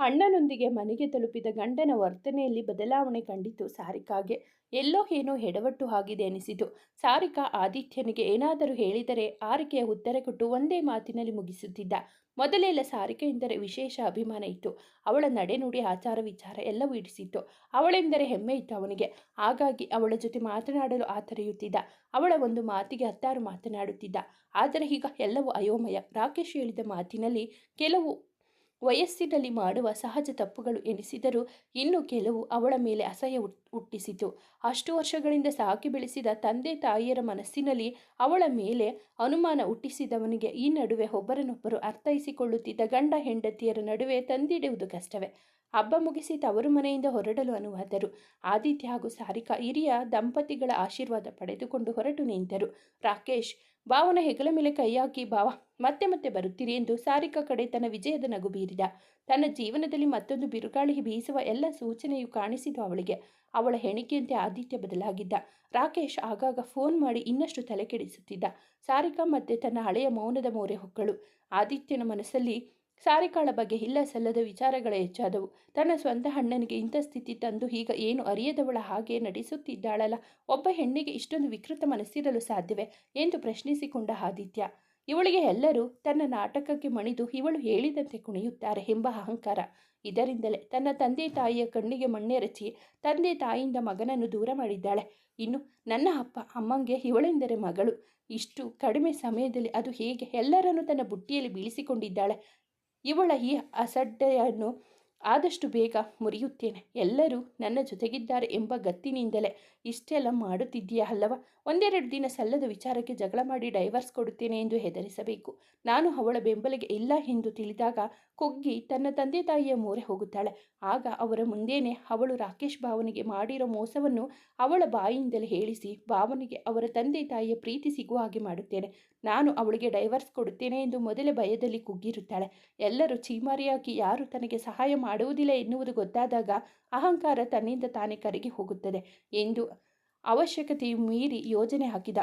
ಅಣ್ಣನೊಂದಿಗೆ ಮನೆಗೆ ತಲುಪಿದ ಗಂಡನ ವರ್ತನೆಯಲ್ಲಿ ಬದಲಾವಣೆ ಕಂಡಿತು ಸಾರಿಕಾಗೆ. ಎಲ್ಲೋ ಏನೋ ಎಡವಟ್ಟು ಆಗಿದೆ ಅನಿಸಿತು. ಸಾರಿಕಾ ಆದಿತ್ಯನಿಗೆ ಏನಾದರೂ ಹೇಳಿದರೆ ಆರಿಕೆಯ ಉತ್ತರ ಕೊಟ್ಟು ಒಂದೇ ಮಾತಿನಲ್ಲಿ ಮುಗಿಸುತ್ತಿದ್ದ. ಮೊದಲೆಲ್ಲ ಸಾರಿಕೆ ಎಂದರೆ ವಿಶೇಷ ಅಭಿಮಾನ ಇತ್ತು. ಅವಳ ನಡೆನುಡಿ ಆಚಾರ ವಿಚಾರ ಎಲ್ಲವೂ ಇಡಿಸಿತ್ತು ಅವಳೆಂದರೆ ಹೆಮ್ಮೆ ಇತ್ತು ಅವನಿಗೆ. ಹಾಗಾಗಿ ಅವಳ ಜೊತೆ ಮಾತನಾಡಲು ಆತರೆಯುತ್ತಿದ್ದ. ಅವಳ ಒಂದು ಮಾತಿಗೆ ಹತ್ತಾರು ಮಾತನಾಡುತ್ತಿದ್ದ. ಆದರೆ ಈಗ ಎಲ್ಲವೂ ಅಯೋಮಯ. ರಾಕೇಶ್ ಹೇಳಿದ ಮಾತಿನಲ್ಲಿ ಕೆಲವು ವಯಸ್ಸಿನಲ್ಲಿ ಮಾಡುವ ಸಹಜ ತಪ್ಪುಗಳು ಎನಿಸಿದರೂ ಇನ್ನು ಕೆಲವು ಅವಳ ಮೇಲೆ ಅಸಹ್ಯ ಹುಟ್- ಹುಟ್ಟಿಸಿತು. ಅಷ್ಟು ವರ್ಷಗಳಿಂದ ಸಾಕಿ ಬೆಳೆಸಿದ ತಂದೆ ತಾಯಿಯರ ಮನಸ್ಸಿನಲ್ಲಿ ಅವಳ ಮೇಲೆ ಅನುಮಾನ ಹುಟ್ಟಿಸಿದವನಿಗೆ ಈ ನಡುವೆ ಒಬ್ಬರನ್ನೊಬ್ಬರು ಅರ್ಥೈಸಿಕೊಳ್ಳುತ್ತಿದ್ದ ಗಂಡ ಹೆಂಡತಿಯರ ನಡುವೆ ತಂದಿಡುವುದು ಕಷ್ಟವೇ. ಹಬ್ಬ ಮುಗಿಸಿ ತವರು ಮನೆಯಿಂದ ಹೊರಡಲು ಅನುವಾದರು. ಆದಿತ್ಯ ಹಾಗೂ ಸಾರಿಕಾ ಹಿರಿಯ ದಂಪತಿಗಳ ಆಶೀರ್ವಾದ ಪಡೆದುಕೊಂಡು ಹೊರಟು ನಿಂತರು. ರಾಕೇಶ್ ಭಾವನ ಹೆಗಲ ಮೇಲೆ ಕೈ ಹಾಕಿ ಭಾವ ಮತ್ತೆ ಮತ್ತೆ ಬರುತ್ತೀರಿ ಎಂದು ಸಾರಿಕಾ ಕಡೆ ತನ್ನ ವಿಜಯದ ನಗು ಬೀರಿದ. ತನ್ನ ಜೀವನದಲ್ಲಿ ಮತ್ತೊಂದು ಬಿರುಗಾಳಿಗೆ ಬೀಸುವ ಎಲ್ಲ ಸೂಚನೆಯು ಕಾಣಿಸಿತು ಅವಳಿಗೆ. ಅವಳ ಹೆಣಿಕೆಯಂತೆ ಆದಿತ್ಯ ಬದಲಾಗಿದ್ದ. ರಾಕೇಶ್ ಆಗಾಗ ಫೋನ್ ಮಾಡಿ ಇನ್ನಷ್ಟು ತಲೆ ಕೆಡಿಸುತ್ತಿದ್ದ ಸಾರಿಕಾ ಮತ್ತೆ ತನ್ನ ಹಳೆಯ ಮೌನದ ಮೋರೆ ಹೊಕ್ಕಳು. ಆದಿತ್ಯನ ಮನಸ್ಸಲ್ಲಿ ಸಾರಿಕಾಳ ಬಗ್ಗೆ ಇಲ್ಲ ಸಲ್ಲದ ವಿಚಾರಗಳೇ ಹೆಚ್ಚಾದವು. ತನ್ನ ಸ್ವಂತ ಅಣ್ಣನಿಗೆ ಇಂಥ ಸ್ಥಿತಿ ತಂದು ಈಗ ಏನು ಅರಿಯದವಳ ಹಾಗೆ ನಡೆಸುತ್ತಿದ್ದಾಳಲ್ಲ ಒಬ್ಬ ಹೆಣ್ಣಿಗೆ ಇಷ್ಟೊಂದು ವಿಕೃತ ಮನಸ್ಸಿರಲು ಸಾಧ್ಯವೇ ಎಂದು ಪ್ರಶ್ನಿಸಿಕೊಂಡ ಆದಿತ್ಯ. ಇವಳಿಗೆ ಎಲ್ಲರೂ ತನ್ನ ನಾಟಕಕ್ಕೆ ಮಣಿದು ಇವಳು ಹೇಳಿದಂತೆ ಕುಣಿಯುತ್ತಾರೆ ಎಂಬ ಅಹಂಕಾರ. ಇದರಿಂದಲೇ ತನ್ನ ತಂದೆ ತಾಯಿಯ ಕಣ್ಣಿಗೆ ಮಣ್ಣೆರಚಿ ತಂದೆ ತಾಯಿಯಿಂದ ಮಗನನ್ನು ದೂರ ಮಾಡಿದ್ದಾಳೆ. ಇನ್ನು ನನ್ನ ಅಪ್ಪ ಅಮ್ಮಂಗೆ ಇವಳೆಂದರೆ ಮಗಳು. ಇಷ್ಟು ಕಡಿಮೆ ಸಮಯದಲ್ಲಿ ಅದು ಹೇಗೆ ಎಲ್ಲರನ್ನು ತನ್ನ ಬುಟ್ಟಿಯಲ್ಲಿ ಬೀಳಿಸಿಕೊಂಡಿದ್ದಾಳೆ. ಇವಳ ಈ ಅಸಡ್ಡೆಯನ್ನು ಆದಷ್ಟು ಬೇಗ ಮುರಿಯುತ್ತೇನೆ. ಎಲ್ಲರೂ ನನ್ನ ಜೊತೆಗಿದ್ದಾರೆ ಎಂಬ ಗತ್ತಿನಿಂದಲೇ ಇಷ್ಟೆಲ್ಲ ಮಾಡುತ್ತಿದ್ದೀಯಾ ಅಲ್ಲವ? ಒಂದೆರಡು ದಿನ ಸಲ್ಲದ ವಿಚಾರಕ್ಕೆ ಜಗಳ ಮಾಡಿ ಡೈವರ್ಸ್ ಕೊಡುತ್ತೇನೆ ಎಂದು ಹೆದರಿಸಬೇಕು. ನಾನು ಅವಳ ಬೆಂಬಲಿಗೆ ಇಲ್ಲ ಎಂದು ತಿಳಿದಾಗ ಕುಗ್ಗಿ ತನ್ನ ತಂದೆ ತಾಯಿಯ ಮೋರೆ ಹೋಗುತ್ತಾಳೆ. ಆಗ ಅವರ ಮುಂದೇನೆ ಅವಳು ರಾಕೇಶ್ ಭಾವನಿಗೆ ಮಾಡಿರೋ ಮೋಸವನ್ನು ಅವಳ ಬಾಯಿಯಿಂದಲೇ ಹೇಳಿಸಿ ಭಾವನಿಗೆ ಅವರ ತಂದೆ ತಾಯಿಯ ಪ್ರೀತಿ ಸಿಗುವ ಹಾಗೆ ಮಾಡುತ್ತೇನೆ. ನಾನು ಅವಳಿಗೆ ಡೈವರ್ಸ್ ಕೊಡುತ್ತೇನೆ ಎಂದು ಮೊದಲೇ ಭಯದಲ್ಲಿ ಕುಗ್ಗಿರುತ್ತಾಳೆ. ಎಲ್ಲರೂ ಚೀಮಾರಿಯಾಗಿ ಯಾರು ತನಗೆ ಸಹಾಯ ಮಾಡುವುದಿಲ್ಲ ಎನ್ನುವುದು ಗೊತ್ತಾದಾಗ ಅಹಂಕಾರ ತನ್ನಿಂದ ತಾನೇ ಕರಗಿ ಹೋಗುತ್ತದೆ ಎಂದು ಅವಶ್ಯಕತೆಯು ಮೀರಿ ಯೋಜನೆ ಹಾಕಿದ.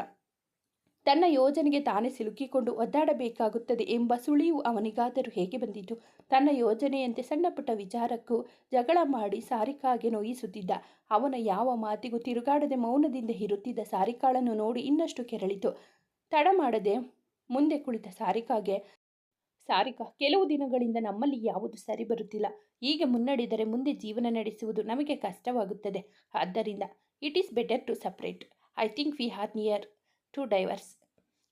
ತನ್ನ ಯೋಜನೆಗೆ ತಾನೇ ಸಿಲುಕಿಕೊಂಡು ಒದ್ದಾಡಬೇಕಾಗುತ್ತದೆ ಎಂಬ ಸುಳಿವು ಅವನಿಗಾದರೂ ಹೇಗೆ ಬಂದಿತು? ತನ್ನ ಯೋಜನೆಯಂತೆ ಸಣ್ಣಪುಟ್ಟ ವಿಚಾರಕ್ಕೂ ಜಗಳ ಮಾಡಿ ಸಾರಿಕಾಗೆ ನೋಯಿಸುತ್ತಿದ್ದ. ಅವನ ಯಾವ ಮಾತಿಗೂ ತಿರುಗಾಡದೆ ಮೌನದಿಂದ ಇರುತ್ತಿದ್ದ ಸಾರಿಕಾಳನ್ನು ನೋಡಿ ಇನ್ನಷ್ಟು ಕೆರಳಿತು. ತಡ ಮಾಡದೆ ಮುಂದೆ ಕುಳಿತ ಸಾರಿಕಾಗೆ, ಸಾರಿಕಾ, ಕೆಲವು ದಿನಗಳಿಂದ ನಮ್ಮಲ್ಲಿ ಯಾವುದು ಸರಿ ಬರುತ್ತಿಲ್ಲ ಹೀಗೆ ಮುನ್ನಡೆದರೆ ಮುಂದೆ ಜೀವನ ನಡೆಸುವುದು ನಮಗೆ ಕಷ್ಟವಾಗುತ್ತದೆ. ಆದ್ದರಿಂದ it is better to separate I think we are near to divorce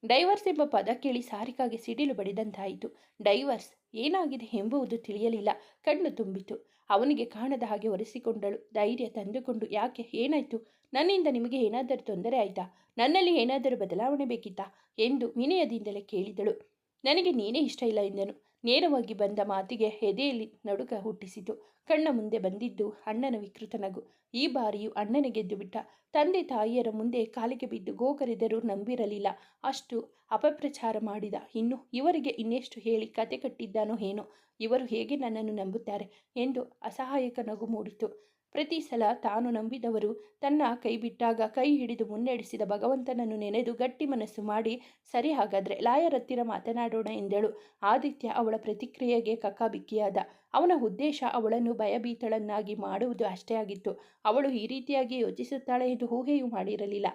divorce ಎಂಬ ಪದ ಕೇಳಿ ಸಾರಿಕಾಗೆ ಸಿಡಿಲು ಬಡಿದಂತಾಯಿತು. ಡೈವರ್ಸ್ ಏನಾಗಿದೆ ಎಂಬುವುದು ತಿಳಿಯಲಿಲ್ಲ. ಕಣ್ಣು ತುಂಬಿತು. ಅವನಿಗೆ ಕಾಣದ ಹಾಗೆ ಒರೆಸಿಕೊಂಡಳು. ಧೈರ್ಯ ತಂದುಕೊಂಡು, ಯಾಕೆ? ಏನಾಯಿತು? ನನ್ನಿಂದ ನಿಮಗೆ ಏನಾದರೂ ತೊಂದರೆ ಆಯಿತಾ? ನನ್ನಲ್ಲಿ ಏನಾದರೂ ಬದಲಾವಣೆ ಬೇಕಿತ್ತಾ? ಎಂದು ವಿನಯದಿಂದಲೇ ಕೇಳಿದಳು. ನನಗೆ ನೀನೇ ಇಷ್ಟ ಇಲ್ಲ, ಎಂದನು. ನೇರವಾಗಿ ಬಂದ ಮಾತಿಗೆ ಎದೆಯಲ್ಲಿ ನಡುಕ ಹುಟ್ಟಿಸಿತು. ಕಣ್ಣ ಮುಂದೆ ಬಂದಿದ್ದು ಅಣ್ಣನ ವಿಕೃತ ನಗು. ಈ ಬಾರಿಯೂ ಅಣ್ಣನ ಗೆದ್ದು ಬಿಟ್ಟ. ತಂದೆ ತಾಯಿಯರ ಮುಂದೆ ಕಾಲಿಗೆ ಬಿದ್ದು ಗೋಕರೆದರೂ ನಂಬಿರಲಿಲ್ಲ. ಅಷ್ಟು ಅಪಪ್ರಚಾರ ಮಾಡಿದ. ಇನ್ನು ಇವರಿಗೆ ಇನ್ನೆಷ್ಟು ಹೇಳಿ ಕತೆ ಕಟ್ಟಿದ್ದಾನೋ ಏನೋ. ಇವರು ಹೇಗೆ ನನ್ನನ್ನು ನಂಬುತ್ತಾರೆ ಎಂದು ಅಸಹಾಯಕ ನಗು ಮೂಡಿತು. ಪ್ರತಿ ಸಲ ತಾನು ನಂಬಿದವರು ತನ್ನ ಕೈ ಬಿಟ್ಟಾಗ ಕೈ ಹಿಡಿದು ಮುನ್ನಡೆಸಿದ ಭಗವಂತನನ್ನು ನೆನೆದು ಗಟ್ಟಿ ಮನಸ್ಸು ಮಾಡಿ, ಸರಿ ಹಾಗಾದರೆ ಲಾಯರ್ ಹತ್ತಿರ ಮಾತನಾಡೋಣ ಎಂದಳು. ಆದಿತ್ಯ ಅವಳ ಪ್ರತಿಕ್ರಿಯೆಗೆ ಕಕ್ಕಾಬಿಕ್ಕಿಯಾದ. ಅವನ ಉದ್ದೇಶ ಅವಳನ್ನು ಭಯಭೀತಳನ್ನಾಗಿ ಮಾಡುವುದು ಅಷ್ಟೇ ಆಗಿತ್ತು. ಅವಳು ಈ ರೀತಿಯಾಗಿ ಯೋಚಿಸುತ್ತಾಳೆ ಎಂದು ಊಹೆಯೂ ಮಾಡಿರಲಿಲ್ಲ.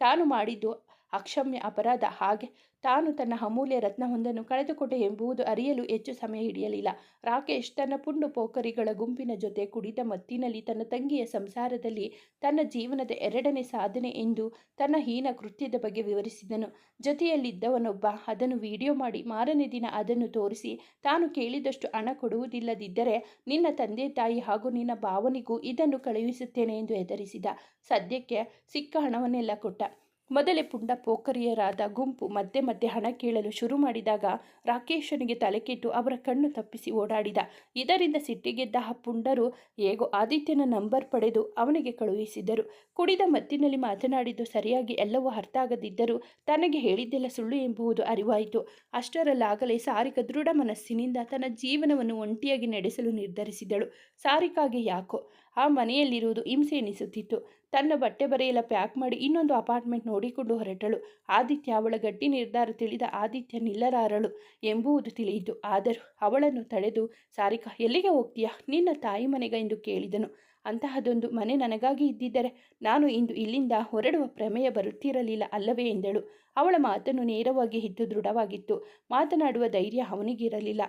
ತಾನು ಮಾಡಿದ್ದು ಅಕ್ಷಮ್ಯ ಅಪರಾಧ. ಹಾಗೆ ತಾನು ತನ್ನ ಅಮೂಲ್ಯ ರತ್ನವೊಂದನ್ನು ಕಳೆದುಕೊಟ್ಟೆ ಎಂಬುದು ಅರಿಯಲು ಹೆಚ್ಚು ಸಮಯ ಹಿಡಿಯಲಿಲ್ಲ. ರಾಕೇಶ್ ತನ್ನ ಪುಂಡು ಪೋಖರಿಗಳ ಗುಂಪಿನ ಜೊತೆ ಕುಡಿದ ಮತ್ತಿನಲ್ಲಿ ತನ್ನ ತಂಗಿಯ ಸಂಸಾರದಲ್ಲಿ ತನ್ನ ಜೀವನದ ಎರಡನೇ ಸಾಧನೆ ಎಂದು ತನ್ನ ಹೀನ ಕೃತ್ಯದ ಬಗ್ಗೆ ವಿವರಿಸಿದನು. ಜೊತೆಯಲ್ಲಿದ್ದವನೊಬ್ಬ ಅದನ್ನು ವಿಡಿಯೋ ಮಾಡಿ ಮಾರನೇ ದಿನ ಅದನ್ನು ತೋರಿಸಿ ತಾನು ಕೇಳಿದಷ್ಟು ಹಣ ಕೊಡುವುದಿಲ್ಲದಿದ್ದರೆ ನಿನ್ನ ತಂದೆ ತಾಯಿ ಹಾಗೂ ನಿನ್ನ ಭಾವನಿಗೂ ಇದನ್ನು ಕಳುಹಿಸುತ್ತೇನೆ ಎಂದು ಹೆದರಿಸಿದ. ಸದ್ಯಕ್ಕೆ ಸಿಕ್ಕ ಹಣವನ್ನೆಲ್ಲ ಕೊಟ್ಟ. ಮೊದಲೇ ಪುಂಡ ಪೋಖರಿಯರಾದ ಗುಂಪು ಮಧ್ಯೆ ಮಧ್ಯೆ ಹಣ ಕೇಳಲು ಶುರು ಮಾಡಿದಾಗ ರಾಕೇಶನಿಗೆ ತಲೆಕೆಟ್ಟು ಅವರ ಕಣ್ಣು ತಪ್ಪಿಸಿ ಓಡಾಡಿದ. ಇದರಿಂದ ಸಿಟ್ಟಿಗೆದ್ದ ಆ ಪುಂಡರು ಹೇಗೋ ಆದಿತ್ಯನ ನಂಬರ್ ಪಡೆದು ಅವನಿಗೆ ಕಳುಹಿಸಿದರು. ಕುಡಿದ ಮತ್ತಿನಲ್ಲಿ ಮಾತನಾಡಿದ್ದು ಸರಿಯಾಗಿ ಎಲ್ಲವೂ ಅರ್ಥ ಆಗದಿದ್ದರೂ ತನಗೆ ಹೇಳಿದ್ದೆಲ್ಲ ಸುಳ್ಳು ಎಂಬುದು ಅರಿವಾಯಿತು. ಅಷ್ಟರಲ್ಲಾಗಲೇ ಸಾರಿಕ ದೃಢ ಮನಸ್ಸಿನಿಂದ ತನ್ನ ಜೀವನವನ್ನು ಒಂಟಿಯಾಗಿ ನಡೆಸಲು ನಿರ್ಧರಿಸಿದಳು. ಸಾರಿಕಾಗೆ ಯಾಕೋ? ಆ ಮನೆಯಲ್ಲಿರುವುದು ಹಿಂಸೆ ಎನಿಸುತ್ತಿತ್ತು. ತನ್ನ ಬಟ್ಟೆ ಬರೆಯೆಲ್ಲ ಪ್ಯಾಕ್ ಮಾಡಿ ಇನ್ನೊಂದು ಅಪಾರ್ಟ್ಮೆಂಟ್ ನೋಡಿಕೊಂಡು ಹೊರಟಳು. ಆದಿತ್ಯ ಅವಳ ಗಟ್ಟಿ ನಿರ್ಧಾರ ತಿಳಿದ ಆದಿತ್ಯ ನಿಲ್ಲರಾರಳು ಎಂಬುವುದು ತಿಳಿಯಿತು. ಆದರೂ ಅವಳನ್ನು ತಡೆದು, ಸಾರಿಕಾ, ಎಲ್ಲಿಗೆ ಹೋಗ್ತೀಯಾ? ನಿನ್ನ ತಾಯಿ ಮನೆಗೆ ಎಂದು ಕೇಳಿದನು. ಅಂತಹದೊಂದು ಮನೆ ನನಗಾಗಿ ಇದ್ದಿದ್ದರೆ ನಾನು ಇಂದು ಇಲ್ಲಿಂದ ಹೊರಡುವ ಪ್ರಮೇಯ ಬರುತ್ತಿರಲಿಲ್ಲ ಅಲ್ಲವೇ ಎಂದಳು. ಅವಳ ಮಾತನ್ನು ನೇರವಾಗಿ ಹಿದ್ದು ದೃಢವಾಗಿತ್ತು. ಮಾತನಾಡುವ ಧೈರ್ಯ ಅವನಿಗಿರಲಿಲ್ಲ.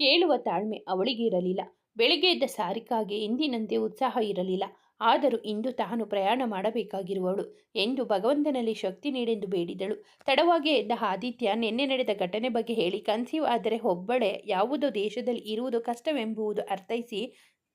ಕೇಳುವ ತಾಳ್ಮೆ ಅವಳಿಗಿರಲಿಲ್ಲ. ಬೆಳಿಗ್ಗೆ ಇದ್ದ ಸಾರಿಕಾಗೆ ಎಂದಿನಂತೆ ಉತ್ಸಾಹ ಇರಲಿಲ್ಲ. ಆದರೂ ಇಂದು ತಾನು ಪ್ರಯಾಣ ಮಾಡಬೇಕಾಗಿರುವವಳು ಎಂದು ಭಗವಂತನಲ್ಲಿ ಶಕ್ತಿ ನೀಡೆಂದು ಬೇಡಿದಳು. ತಡವಾಗಿ ಎದ್ದ ಆದಿತ್ಯ, ನಿನ್ನೆ ನಡೆದ ಘಟನೆ ಬಗ್ಗೆ ಹೇಳಿ. ಕನ್ಸೀವ್ ಆದರೆ ಒಬ್ಬಳೆ ಯಾವುದೋ ದೇಶದಲ್ಲಿ ಇರುವುದು ಕಷ್ಟವೆಂಬುದು ಅರ್ಥೈಸಿ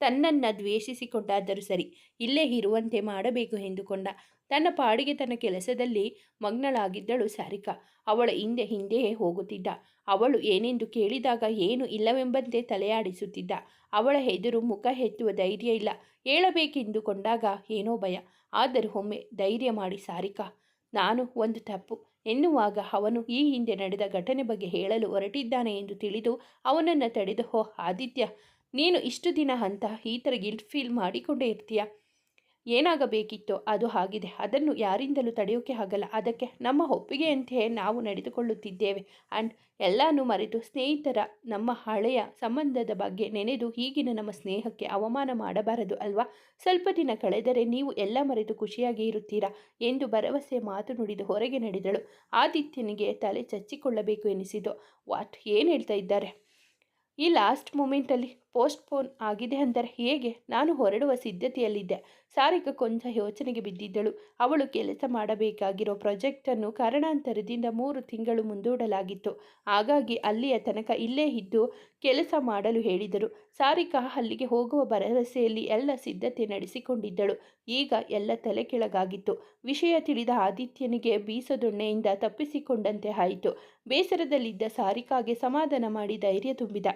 ತನ್ನನ್ನು ದ್ವೇಷಿಸಿಕೊಂಡಾದರೂ ಸರಿ. ಇಲ್ಲೇ ಇರುವಂತೆ ಮಾಡಬೇಕು ಎಂದುಕೊಂಡ. ತನ್ನ ಪಾಡಿಗೆ ತನ್ನ ಕೆಲಸದಲ್ಲಿ ಮಗ್ನಳಾಗಿದ್ದಳು ಸಾರಿಕಾ. ಅವಳ ಹಿಂದೆ ಹಿಂದೆಯೇ ಹೋಗುತ್ತಿದ್ದ. ಅವಳು ಏನೆಂದು ಕೇಳಿದಾಗ ಏನು ಇಲ್ಲವೆಂಬಂತೆ ತಲೆಯಾಡಿಸುತ್ತಿದ್ದ. ಅವಳ ಎದುರು ಮುಖ ಎತ್ತುವ ಧೈರ್ಯ ಇಲ್ಲ. ಹೇಳಬೇಕೆಂದುಕೊಂಡಾಗ ಏನೋ ಭಯ. ಆದರೂ ಒಮ್ಮೆ ಧೈರ್ಯ ಮಾಡಿ, ಸಾರಿಕಾ, ನಾನು ಒಂದು ತಪ್ಪು. ಎನ್ನುವಾಗ ಅವನು ಈ ಹಿಂದೆ ನಡೆದ ಘಟನೆ ಬಗ್ಗೆ ಹೇಳಲು ಹೊರಟಿದ್ದಾನೆ ಎಂದು ತಿಳಿದು ಅವನನ್ನು ತಡೆದು ಹೋ ಆದಿತ್ಯ, ನೀನು ಇಷ್ಟು ದಿನ ಅಂತ ಈ ಥರ ಗಿಲ್ಟ್ ಫೀಲ್ ಮಾಡಿಕೊಂಡೇ ಇರ್ತೀಯ? ಏನಾಗಬೇಕಿತ್ತೋ ಅದು ಆಗಿದೆ ಅದನ್ನು ಯಾರಿಂದಲೂ ತಡೆಯೋಕೆ ಆಗಲ್ಲ. ಅದಕ್ಕೆ ನಮ್ಮ ಒಪ್ಪಿಗೆಯಂತೆಯೇ ನಾವು ನಡೆದುಕೊಳ್ಳುತ್ತಿದ್ದೇವೆ. ಆ್ಯಂಡ್ ಎಲ್ಲನೂ ಮರೆತು ಸ್ನೇಹಿತರ, ನಮ್ಮ ಹಳೆಯ ಸಂಬಂಧದ ಬಗ್ಗೆ ನೆನೆದು ಈಗಿನ ನಮ್ಮ ಸ್ನೇಹಕ್ಕೆ ಅವಮಾನ ಮಾಡಬಾರದು ಅಲ್ವಾ? ಸ್ವಲ್ಪ ದಿನ ಕಳೆದರೆ ನೀವು ಎಲ್ಲ ಮರೆತು ಖುಷಿಯಾಗಿ ಇರುತ್ತೀರಾ? ಎಂದು ಭರವಸೆ ಮಾತು ನುಡಿದು ಹೊರಗೆ ನಡೆದಳು. ಆದಿತ್ಯನಿಗೆ ತಲೆ ಚಚ್ಚಿಕೊಳ್ಳಬೇಕು ಎನಿಸಿತು. ವಾಟ್? ಏನು ಹೇಳ್ತಾ ಇದ್ದಾರೆ? ಈ ಲಾಸ್ಟ್ ಮೂಮೆಂಟಲ್ಲಿ ಪೋಸ್ಟ್ಪೋನ್ ಆಗಿದೆ ಅಂದರೆ ಹೇಗೆ? ನಾನು ಹೊರಡುವ ಸಿದ್ಧತೆಯಲ್ಲಿದ್ದೆ. ಸಾರಿಕ ಕೊಂಚ ಯೋಚನೆಗೆ ಬಿದ್ದಿದ್ದಳು. ಅವಳು ಕೆಲಸ ಮಾಡಬೇಕಾಗಿರೋ ಪ್ರಾಜೆಕ್ಟನ್ನು ಕಾರಣಾಂತರದಿಂದ ಮೂರು ತಿಂಗಳು ಮುಂದೂಡಲಾಗಿತ್ತು. ಹಾಗಾಗಿ ಅಲ್ಲಿಯ ತನಕ ಇಲ್ಲೇ ಇದ್ದು ಕೆಲಸ ಮಾಡಲು ಹೇಳಿದರು. ಸಾರಿಕಾ ಅಲ್ಲಿಗೆ ಹೋಗುವ ಭರವಸೆಯಲ್ಲಿ ಎಲ್ಲ ಸಿದ್ಧತೆ ನಡೆಸಿಕೊಂಡಿದ್ದಳು. ಈಗ ಎಲ್ಲ ತಲೆ ಕೆಳಗಾಗಿತ್ತು ವಿಷಯ ತಿಳಿದ ಆದಿತ್ಯನಿಗೆ ಬೀಸದೊಣ್ಣೆಯಿಂದ ತಪ್ಪಿಸಿಕೊಂಡಂತೆ ಆಯಿತು. ಬೇಸರದಲ್ಲಿದ್ದ ಸಾರಿಕಾಗೆ ಸಮಾಧಾನ ಮಾಡಿ ಧೈರ್ಯ ತುಂಬಿದ.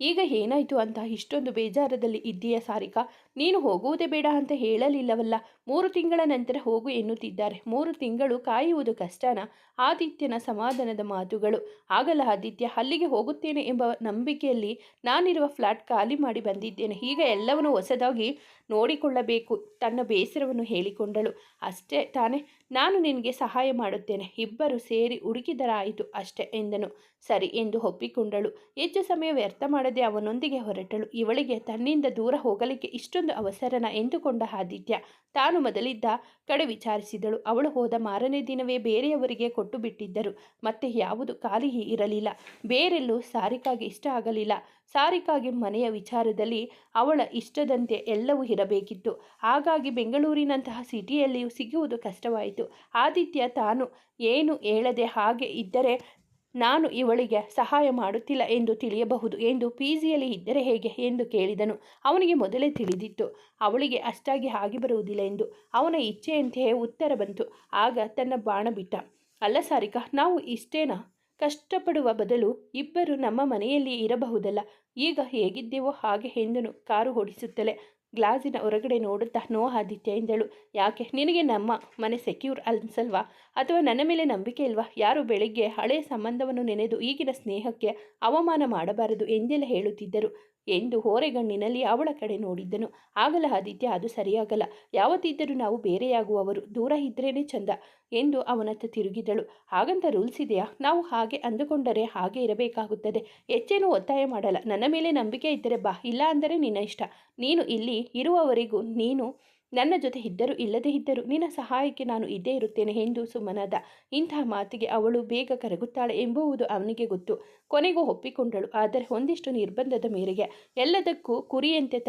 ಈಗ ಏನಾಯಿತು ಅಂತ ಇಷ್ಟೊಂದು ಬೇಜಾರದಲ್ಲಿ ಇದ್ದೀಯಾ ಸಾರಿಕಾ? ನೀನು ಹೋಗುವುದೇ ಬೇಡ ಅಂತ ಹೇಳಲಿಲ್ಲವಲ್ಲ. ಮೂರು ತಿಂಗಳ ನಂತರ ಹೋಗು ಎನ್ನುತ್ತಿದ್ದಾರೆ. ಮೂರು ತಿಂಗಳು ಕಾಯುವುದು ಕಷ್ಟನ? ಆದಿತ್ಯನ ಸಮಾಧಾನದ ಮಾತುಗಳು. ಆಗಲ್ಲ ಆದಿತ್ಯ, ಅಲ್ಲಿಗೆ ಹೋಗುತ್ತೇನೆ ಎಂಬ ನಂಬಿಕೆಯಲ್ಲಿ ನಾನಿರುವ ಫ್ಲಾಟ್ ಖಾಲಿ ಮಾಡಿ ಬಂದಿದ್ದೇನೆ. ಈಗ ಎಲ್ಲವನ್ನೂ ಹೊಸದಾಗಿ ನೋಡಿಕೊಳ್ಳಬೇಕು ತನ್ನ ಬೇಸರವನ್ನು ಹೇಳಿಕೊಂಡಳು. ಅಷ್ಟೇ ತಾನೇ, ನಾನು ನಿನಗೆ ಸಹಾಯ ಮಾಡುತ್ತೇನೆ. ಇಬ್ಬರು ಸೇರಿ ಹುಡುಕಿದರಾಯಿತು ಅಷ್ಟೇ ಎಂದನು. ಸರಿ ಎಂದು ಒಪ್ಪಿಕೊಂಡಳು. ಹೆಚ್ಚು ಸಮಯ ವ್ಯರ್ಥ ಮಾಡದೆ ಅವನೊಂದಿಗೆ ಹೊರಟಳು. ಇವಳಿಗೆ ತನ್ನಿಂದ ದೂರ ಹೋಗಲಿಕ್ಕೆ ಇಷ್ಟೊಂದು ಅವಸರನ? ಎಂದುಕೊಂಡ ಆದಿತ್ಯ, ತಾನು ಮೊದಲಿದ್ದ ಕಡೆ ವಿಚಾರಿಸಿದಳು. ಅವಳು ಹೋದ ಮಾರನೇ ದಿನವೇ ಬೇರೆಯವರಿಗೆ ಕೊಟ್ಟು ಬಿಟ್ಟಿದ್ದರು ಮತ್ತೆ ಯಾವುದು ಖಾಲಿ ಇರಲಿಲ್ಲ. ಬೇರೆಲ್ಲೂ ಸಾರಿಕಾಗೆ ಇಷ್ಟ ಆಗಲಿಲ್ಲ. ಸಾರಿಕಾಗೆ ಮನೆಯ ವಿಚಾರದಲ್ಲಿ ಅವಳ ಇಷ್ಟದಂತೆ ಎಲ್ಲವೂ ಇರಬೇಕಿತ್ತು. ಹಾಗಾಗಿ ಬೆಂಗಳೂರಿನಂತಹ ಸಿಟಿಯಲ್ಲಿಯೂ ಸಿಗುವುದು ಕಷ್ಟವಾಯಿತು. ಆದಿತ್ಯ ತಾನು ಏನು ಹೇಳದೆ ಹಾಗೆ ಇದ್ದರೆ ನಾನು ಇವಳಿಗೆ ಸಹಾಯ ಮಾಡುತ್ತಿಲ್ಲ ಎಂದು ತಿಳಿಯಬಹುದು ಎಂದು ಪಿ ಜಿಯಲ್ಲಿ ಇದ್ದರೆ ಹೇಗೆ ಎಂದು ಕೇಳಿದನು. ಅವನಿಗೆ ಮೊದಲೇ ತಿಳಿದಿತ್ತು. ಅವಳಿಗೆ ಅಷ್ಟಾಗಿ ಹಾಗೆ ಬರುವುದಿಲ್ಲ ಎಂದು. ಅವನ ಇಚ್ಛೆಯಂತೆಯೇ ಉತ್ತರ ಬಂತು. ಆಗ ತನ್ನ ಬಾಣ ಬಿಟ್ಟ. ಅಲ್ಲ ಸಾರಿಕಾ, ನಾವು ಇಷ್ಟೇನಾ? ಕಷ್ಟಪಡುವ ಬದಲು ಇಬ್ಬರು ನಮ್ಮ ಮನೆಯಲ್ಲಿ ಇರಬಹುದಲ್ಲ. ಈಗ ಹೇಗಿದ್ದೇವೋ ಹಾಗೆ ಎಂದನು. ಕಾರು ಓಡಿಸುತ್ತಲೇ ಗ್ಲಾಸಿನ ಹೊರಗಡೆ ನೋಡುತ್ತಾ ನೋ ಆದಿತ್ಯ ಎಂದಳು. ಯಾಕೆ? ನಿನಗೆ ನಮ್ಮ ಮನೆ ಸೆಕ್ಯೂರ್ ಅನ್ಸಲ್ವಾ? ಅಥವಾ ನನ್ನ ಮೇಲೆ ನಂಬಿಕೆ ಇಲ್ವಾ? ಯಾರು ಬೆಳಿಗ್ಗೆ ಹಳೆಯ ಸಂಬಂಧವನ್ನು ನೆನೆದು ಈಗಿನ ಸ್ನೇಹಕ್ಕೆ ಅವಮಾನ ಮಾಡಬಾರದು ಎಂದೆಲ್ಲ ಹೇಳುತ್ತಿದ್ದರು. ಎಂದು ಹೋರೆಗಣ್ಣಿನಲ್ಲಿ ಅವಳ ಕಡೆ ನೋಡಿದ್ದನು. ಆಗಲ ಆದಿತ್ಯ, ಅದು ಸರಿಯಾಗಲ್ಲ. ಯಾವತ್ತಿದ್ದರೂ ನಾವು ಬೇರೆಯಾಗುವವರು. ದೂರ ಇದ್ರೇನೆ ಚಂದ ಎಂದು ಅವನತ್ತ ತಿರುಗಿದಳು. ಹಾಗಂತ ರೂಲ್ಸ್ ಇದೆಯಾ? ನಾವು ಹಾಗೆ ಅಂದುಕೊಂಡರೆ ಹಾಗೆ ಇರಬೇಕಾಗುತ್ತದೆ. ಹೆಚ್ಚೇನು ಒತ್ತಾಯ ಮಾಡಲ್ಲ. ನನ್ನ ಮೇಲೆ ನಂಬಿಕೆ ಇದ್ದರೆ ಬಾ. ಇಲ್ಲ ಅಂದರೆ ನಿನ್ನ ಇಷ್ಟ. ನೀನು ಇಲ್ಲಿ ಇರುವವರೆಗೂ ನೀನು ನನ್ನ ಜೊತೆ ಇದ್ದರೂ ಇಲ್ಲದೇ ಇದ್ದರೂ ನಿನ್ನ ಸಹಾಯಕ್ಕೆ ನಾನು ಇದ್ದೇ ಇರುತ್ತೇನೆ ಎಂದು ಸುಮನದ ಇಂತಹ ಮಾತಿಗೆ ಅವಳು ಬೇಗ ಕರಗುತ್ತಾಳೆ ಎಂಬುವುದು ಅವನಿಗೆ ಗೊತ್ತು. ಕೊನೆಗೂ ಒಪ್ಪಿಕೊಂಡಳು. ಆದರೆ ಒಂದಿಷ್ಟು ನಿರ್ಬಂಧದ ಮೇರೆಗೆ ಎಲ್ಲದಕ್ಕೂ ಕುರಿಯಂತೆ ತ,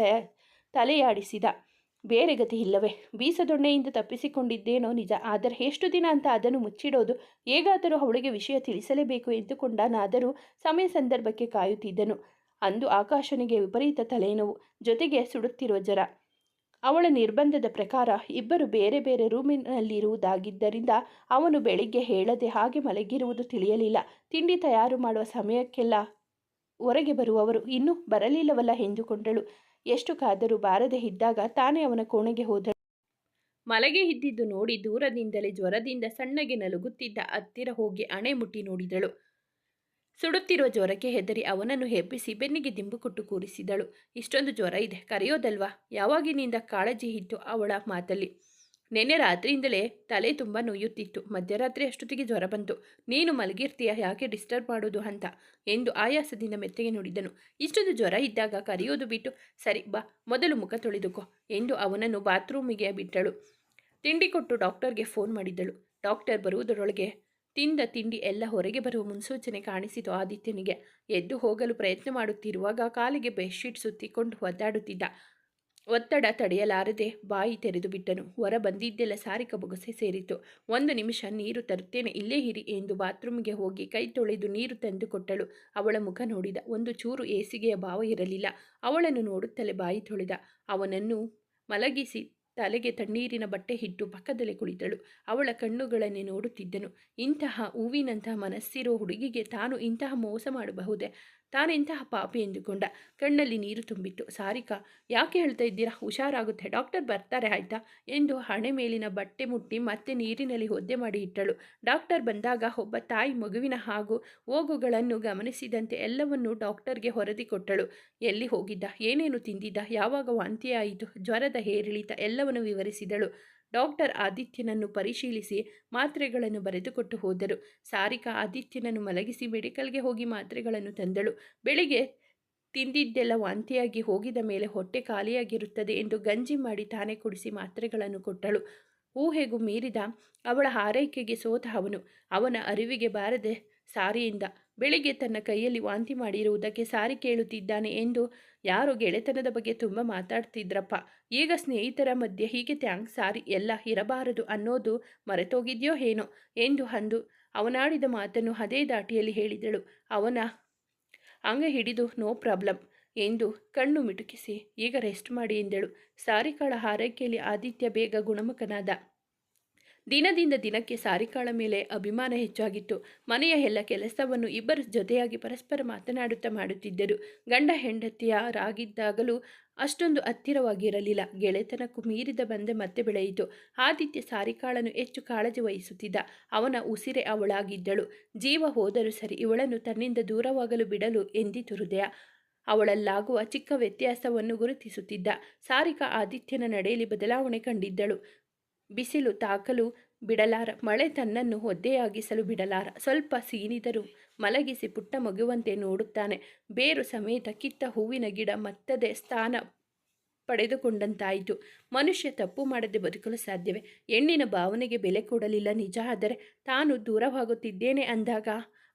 ತಲೆಯಾಡಿಸಿದ. ಬೇರೆ ಗತಿ ಇಲ್ಲವೇ? ಬೀಸದೊಣ್ಣೆಯಿಂದ ತಪ್ಪಿಸಿಕೊಂಡಿದ್ದೇನೋ ನಿಜ. ಆದರೆ ಎಷ್ಟು ದಿನ ಅಂತ ಅದನ್ನು ಮುಚ್ಚಿಡೋದು? ಹೇಗಾದರೂ ಅವಳಿಗೆ ವಿಷಯ ತಿಳಿಸಲೇಬೇಕು ಎಂದುಕೊಂಡನಾದರೂ ಸಮಯ ಸಂದರ್ಭಕ್ಕೆ ಕಾಯುತ್ತಿದ್ದನು. ಅಂದು ಆಕಾಶನಿಗೆ ವಿಪರೀತ ತಲೆನೋವು. ಜೊತೆಗೆ ಸುಡುತ್ತಿರುವ ಜ್ವರ. ಅವಳ ನಿರ್ಬಂಧದ ಪ್ರಕಾರ ಇಬ್ಬರು ಬೇರೆ ಬೇರೆ ರೂಮಿನಲ್ಲಿರುವುದಾಗಿದ್ದರಿಂದ ಅವನು ಬೆಳಿಗ್ಗೆ ಹೇಳದೆ ಹಾಗೆ ಮಲಗಿರುವುದು ತಿಳಿಯಲಿಲ್ಲ. ತಿಂಡಿ ತಯಾರು ಮಾಡುವ ಸಮಯಕ್ಕೆಲ್ಲ ಹೊರಗೆ ಬರುವವರು ಇನ್ನೂ ಬರಲಿಲ್ಲವಲ್ಲ ಎಂದುಕೊಂಡಳು. ಎಷ್ಟು ಕಾದರೂ ಬಾರದೆ ಇದ್ದಾಗ ತಾನೇ ಅವನ ಕೋಣೆಗೆ ಹೋದಳು. ಮಲಗೆ ಇದ್ದಿದ್ದು ನೋಡಿ ದೂರದಿಂದಲೇ ಜ್ವರದಿಂದ ಸಣ್ಣಗೆ ನಲುಗುತ್ತಿದ್ದ ಹತ್ತಿರ ಹೋಗಿ ಅಣೆ ಮುಟ್ಟಿ ನೋಡಿದಳು. ಸುಡುತ್ತಿರುವ ಜ್ವರಕ್ಕೆ ಹೆದರಿ ಅವನನ್ನು ಹೆಬ್ಬಿಸಿ ಬೆನ್ನಿಗೆ ದಿಂಬು ಕೊಟ್ಟು ಕೂರಿಸಿದಳು. ಇಷ್ಟೊಂದು ಜ್ವರ ಇದೆ, ಕರೆಯೋದಲ್ವಾ? ಯಾವಾಗಿನಿಂದ ಕಾಳಜಿ ಇತ್ತು ಅವಳ ಮಾತಲ್ಲಿ? ನೆನ್ನೆ ರಾತ್ರಿಯಿಂದಲೇ ತಲೆ ತುಂಬ ನೋಯುತ್ತಿತ್ತು. ಮಧ್ಯರಾತ್ರಿ ಅಷ್ಟೊತ್ತಿಗೆ ಜ್ವರ ಬಂತು. ನೀನು ಮಲಗಿರ್ತೀಯ, ಯಾಕೆ ಡಿಸ್ಟರ್ಬ್ ಮಾಡೋದು ಅಂತ ಎಂದು ಆಯಾಸದಿಂದ ಮೆತ್ತಗೆ ನುಡಿದನು. ಇಷ್ಟೊಂದು ಜ್ವರ ಇದ್ದಾಗ ಕರೆಯೋದು ಬಿಟ್ಟು, ಸರಿ, ಬಾ, ಮೊದಲು ಮುಖ ತೊಳೆದುಕೋ ಎಂದು ಅವನನ್ನು ಬಾತ್ರೂಮಿಗೆ ಬಿಟ್ಟಳು. ತಿಂಡಿ ಕೊಟ್ಟು ಡಾಕ್ಟರ್ಗೆ ಫೋನ್ ಮಾಡಿದ್ದಳು. ಡಾಕ್ಟರ್ ಬರುವುದರೊಳಗೆ ತಿಂದ ತಿಂಡಿ ಎಲ್ಲ ಹೊರಗೆ ಬರುವ ಮುನ್ಸೂಚನೆ ಕಾಣಿಸಿತು ಆದಿತ್ಯನಿಗೆ. ಎದ್ದು ಹೋಗಲು ಪ್ರಯತ್ನ ಮಾಡುತ್ತಿರುವಾಗ ಕಾಲಿಗೆ ಬೆಡ್ಶೀಟ್ ಸುತ್ತಿಕೊಂಡು ಒದ್ದಾಡುತ್ತಿದ್ದ. ಒತ್ತಡ ತಡೆಯಲಾರದೆ ಬಾಯಿ ತೆರೆದು ಬಿಟ್ಟನು. ಹೊರ ಬಂದಿದ್ದೆಲ್ಲ ಸಾರಿಕ ಬೊಗಸೆ ಸೇರಿತು ಒಂದು ನಿಮಿಷ ನೀರು ತರುತ್ತೇನೆ, ಇಲ್ಲೇ ಇರಿ ಎಂದು ಬಾತ್ರೂಮ್ಗೆ ಹೋಗಿ ಕೈ ತೊಳೆದು ನೀರು ತಂದು ಕೊಟ್ಟಳು. ಅವಳ ಮುಖ ನೋಡಿದ. ಒಂದು ಚೂರು ಏಸಿಗೆಯ ಭಾವ ಇರಲಿಲ್ಲ. ಅವಳನ್ನು ನೋಡುತ್ತಲೇ ಬಾಯಿ ತೊಳೆದ. ಅವನನ್ನು ಮಲಗಿಸಿ ತಲೆಗೆ ತಣ್ಣೀರಿನ ಬಟ್ಟೆ ಹಿಟ್ಟು ಪಕ್ಕದಲ್ಲೇ ಕುಳಿತಳು. ಅವಳ ಕಣ್ಣುಗಳನ್ನೇ ನೋಡುತ್ತಿದ್ದನು. ಇಂತಹ ಹೂವಿನಂತಹ ಮನಸ್ಸಿರೋ ಹುಡುಗಿಗೆ ತಾನು ಇಂತಹ ಮೋಸ ಮಾಡಬಹುದೇ? ತಾನೆಂತಹ ಪಾಪಿ ಎಂದುಕೊಂಡ. ಕಣ್ಣಲ್ಲಿ ನೀರು ತುಂಬಿತ್ತು. ಸಾರಿಕಾ, ಯಾಕೆ ಹೇಳ್ತಾ ಇದ್ದೀರಾ? ಹುಷಾರಾಗುತ್ತೆ. ಡಾಕ್ಟರ್ ಬರ್ತಾರೆ, ಆಯ್ತಾ? ಎಂದು ಹಣೆ ಮೇಲಿನ ಬಟ್ಟೆ ಮುಟ್ಟಿ ಮತ್ತೆ ನೀರಿನಲ್ಲಿ ಒದ್ದೆ ಮಾಡಿ ಇಟ್ಟಳು. ಡಾಕ್ಟರ್ ಬಂದಾಗ ಒಬ್ಬ ತಾಯಿ ಮಗುವಿನ ಹಾಗೂ ಹೋಗುಗಳನ್ನು ಗಮನಿಸಿದಂತೆ ಎಲ್ಲವನ್ನೂ ಡಾಕ್ಟರ್ಗೆ ಹೊರದಿ ಕೊಟ್ಟಳು. ಎಲ್ಲಿ ಹೋಗಿದ್ದ? ಏನೇನು ತಿಂದಿದ್ದ? ಯಾವಾಗ ವಾಂತಿಯಾಯಿತು ಜ್ವರದ ಹೇರಿಳಿತ ಎಲ್ಲವನ್ನು ವಿವರಿಸಿದಳು. ಡಾಕ್ಟರ್ ಆದಿತ್ಯನನ್ನು ಪರಿಶೀಲಿಸಿ ಮಾತ್ರೆಗಳನ್ನು ಬರೆದುಕೊಟ್ಟು ಹೋದರು. ಸಾರಿಕಾ ಆದಿತ್ಯನನ್ನು ಮಲಗಿಸಿ ಮೆಡಿಕಲ್ಗೆ ಹೋಗಿ ಮಾತ್ರೆಗಳನ್ನು ತಂದಳು. ಬೆಳಿಗ್ಗೆ ತಿಂದಿದ್ದೆಲ್ಲ ವಾಂತಿಯಾಗಿ ಹೋಗಿದ ಮೇಲೆ ಹೊಟ್ಟೆ ಖಾಲಿಯಾಗಿರುತ್ತದೆ ಎಂದು ಗಂಜಿ ಮಾಡಿ ತಾನೇ ಕುಡಿಸಿ ಮಾತ್ರೆಗಳನ್ನು ಕೊಟ್ಟಳು. ಊಹೆಗೂ ಮೀರಿದ ಅವಳ ಆರೈಕೆಗೆ ಸೋತ ಅವನು. ಅವನ ಅರಿವಿಗೆ ಬಾರದೆ ಸಾರಿಯಿಂದ ಬೆಳಿಗ್ಗೆ ತನ್ನ ಕೈಯಲ್ಲಿ ವಾಂತಿ ಮಾಡಿರುವುದಕ್ಕೆ ಸಾರಿ ಕೇಳುತ್ತಿದ್ದಾನೆ ಎಂದು ಯಾರು ಗೆಳೆತನದ ಬಗ್ಗೆ ತುಂಬ ಮಾತಾಡ್ತಿದ್ರಪ್ಪ. ಈಗ ಸ್ನೇಹಿತರ ಮಧ್ಯೆ ಹೀಗೆ ಥ್ಯಾಂಕ್ಸ್ ಸಾರಿ ಎಲ್ಲ ಇರಬಾರದು ಅನ್ನೋದು ಮರೆತೋಗಿದೆಯೋ ಏನೋ ಎಂದು ಅಂದು ಅವನಾಡಿದ ಮಾತನ್ನು ಅದೇ ದಾಟಿಯಲ್ಲಿ ಹೇಳಿದಳು. ಅವನ ಅಂಗ ಹಿಡಿದು, ನೋ ಪ್ರಾಬ್ಲಮ್ ಎಂದು ಕಣ್ಣು ಮಿಟುಕಿಸಿ, ಈಗ ರೆಸ್ಟ್ ಮಾಡಿ ಎಂದಳು. ಸಾರಿಕಾಳ ಹಾರೈಕೆಯಲ್ಲಿ ಆದಿತ್ಯ ಬೇಗ ಗುಣಮುಖನಾದ ದಿನದಿಂದ ದಿನಕ್ಕೆ ಸಾರಿಕಾಳ ಮೇಲೆ ಅಭಿಮಾನ ಹೆಚ್ಚಾಗಿತ್ತು. ಮನೆಯ ಎಲ್ಲ ಕೆಲಸವನ್ನು ಇಬ್ಬರು ಜೊತೆಯಾಗಿ ಪರಸ್ಪರ ಮಾತನಾಡುತ್ತಾ ಮಾಡುತ್ತಿದ್ದರು. ಗಂಡ ಹೆಂಡತಿಯರಾಗಿದ್ದಾಗಲೂ ಅಷ್ಟೊಂದು ಹತ್ತಿರವಾಗಿರಲಿಲ್ಲ. ಗೆಳೆತನಕ್ಕೂ ಮೀರಿದ ಬಂದೆ ಮತ್ತೆ ಬೆಳೆಯಿತು. ಆದಿತ್ಯ ಸಾರಿಕಾಳನ್ನು ಹೆಚ್ಚು ಕಾಳಜಿ ವಹಿಸುತ್ತಿದ್ದ. ಅವನ ಉಸಿರೆ ಅವಳಾಗಿದ್ದಳು. ಜೀವ ಹೋದರೂ ಸರಿ ಇವಳನ್ನು ತನ್ನಿಂದ ದೂರವಾಗಲು ಬಿಡಲು ಎಂದಿತು ಹೃದಯ. ಅವಳಲ್ಲಾಗುವ ಚಿಕ್ಕ ವ್ಯತ್ಯಾಸವನ್ನು ಗುರುತಿಸುತ್ತಿದ್ದ. ಸಾರಿಕಾ ಆದಿತ್ಯನ ನಡೆಯಲ್ಲಿ ಬದಲಾವಣೆ ಕಂಡಿದ್ದಳು. ಬಿಸಿಲು ತಾಕಲು ಬಿಡಲಾರ, ಮಳೆ ತನ್ನನ್ನು ಒದ್ದೆಯಾಗಿಸಲು ಬಿಡಲಾರ. ಸ್ವಲ್ಪ ಸೀನಿದರೂ ಮಲಗಿಸಿ ಪುಟ್ಟ ಮಗುವಂತೆ ನೋಡುತ್ತಾನೆ. ಬೇರು ಸಮೇತ ಕಿತ್ತ ಹೂವಿನ ಗಿಡ ಮತ್ತದೆ ಸ್ಥಾನ ಪಡೆದುಕೊಂಡಂತಾಯಿತು. ಮನುಷ್ಯ ತಪ್ಪು ಮಾಡದೆ ಬದುಕಲು ಸಾಧ್ಯವೇ? ಹೆಣ್ಣಿನ ಭಾವನೆಗೆ ಬೆಲೆ ಕೊಡಲಿಲ್ಲ ನಿಜ, ಆದರೆ ತಾನು ದೂರವಾಗುತ್ತಿದ್ದೇನೆ ಅಂದಾಗ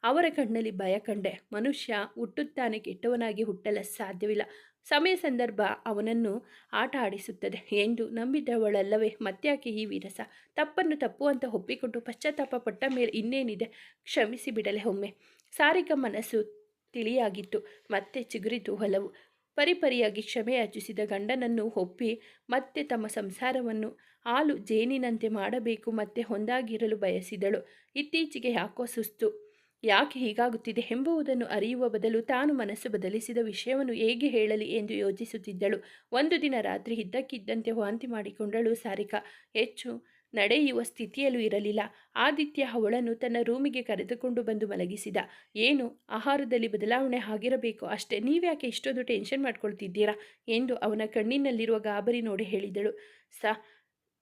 ಅವರ ಕಣ್ಣಲ್ಲಿ ಭಯ ಕಂಡೆ. ಮನುಷ್ಯ ಹುಟ್ಟುತ್ತಾನೆ, ಕೆಟ್ಟವನಾಗಿ ಹುಟ್ಟಲು ಸಾಧ್ಯವಿಲ್ಲ. ಸಮಯ ಸಂದರ್ಭ ಅವನನ್ನು ಆಟ ಆಡಿಸುತ್ತದೆ ಎಂದು ನಂಬಿದವಳಲ್ಲವೇ? ಮತ್ತ್ಯಾಕೆ ಈ ವಿರಸ? ತಪ್ಪನ್ನು ತಪ್ಪು ಅಂತ ಒಪ್ಪಿಕೊಂಡು ಪಶ್ಚಾತ್ತಾಪ ಪಟ್ಟ ಮೇಲೆ ಇನ್ನೇನಿದೆ? ಕ್ಷಮಿಸಿ ಬಿಡಲೆ ಒಮ್ಮೆ. ಸಾರಿಕ ಮನಸ್ಸು ತಿಳಿಯಾಗಿತ್ತು. ಮತ್ತೆ ಚಿಗುರಿತು ಹಲವು ಪರಿಪರಿಯಾಗಿ ಕ್ಷಮೆ ಯಾಚಿಸಿದ ಗಂಡನನ್ನು ಒಪ್ಪಿ ಮತ್ತೆ ತಮ್ಮ ಸಂಸಾರವನ್ನು ಹಾಲು ಜೇನಿನಂತೆ ಮಾಡಬೇಕು, ಮತ್ತೆ ಹೊಂದಾಗಿರಲು ಬಯಸಿದಳು. ಇತ್ತೀಚೆಗೆ ಯಾಕೋ ಸುಸ್ತು. ಯಾಕೆ ಹೀಗಾಗುತ್ತಿದೆ ಎಂಬುವುದನ್ನು ಅರಿಯುವ ಬದಲು ತಾನು ಮನಸ್ಸು ಬದಲಿಸಿದ ವಿಷಯವನ್ನು ಹೇಗೆ ಹೇಳಲಿ ಎಂದು ಯೋಚಿಸುತ್ತಿದ್ದಳು. ಒಂದು ದಿನ ರಾತ್ರಿ ಇದ್ದಕ್ಕಿದ್ದಂತೆ ವಾಂತಿ ಮಾಡಿಕೊಂಡಳು ಸಾರಿಕಾ. ಹೆಚ್ಚು ನಡೆಯುವ ಸ್ಥಿತಿಯಲ್ಲೂ ಇರಲಿಲ್ಲ. ಆದಿತ್ಯ ಅವಳನ್ನು ತನ್ನ ರೂಮಿಗೆ ಕರೆದುಕೊಂಡು ಬಂದು ಮಲಗಿಸಿದ. ಏನು? ಆಹಾರದಲ್ಲಿ ಬದಲಾವಣೆ ಆಗಿರಬೇಕು. ಅಷ್ಟೇ. ನೀವ್ಯಾಕೆ ಇಷ್ಟೊಂದು ಟೆನ್ಷನ್ ಮಾಡ್ಕೊಳ್ತಿದ್ದೀರಾ? ಎಂದು ಅವನ ಕಣ್ಣಿನಲ್ಲಿರುವ ಗಾಬರಿ ನೋಡಿ ಹೇಳಿದಳು. ಸ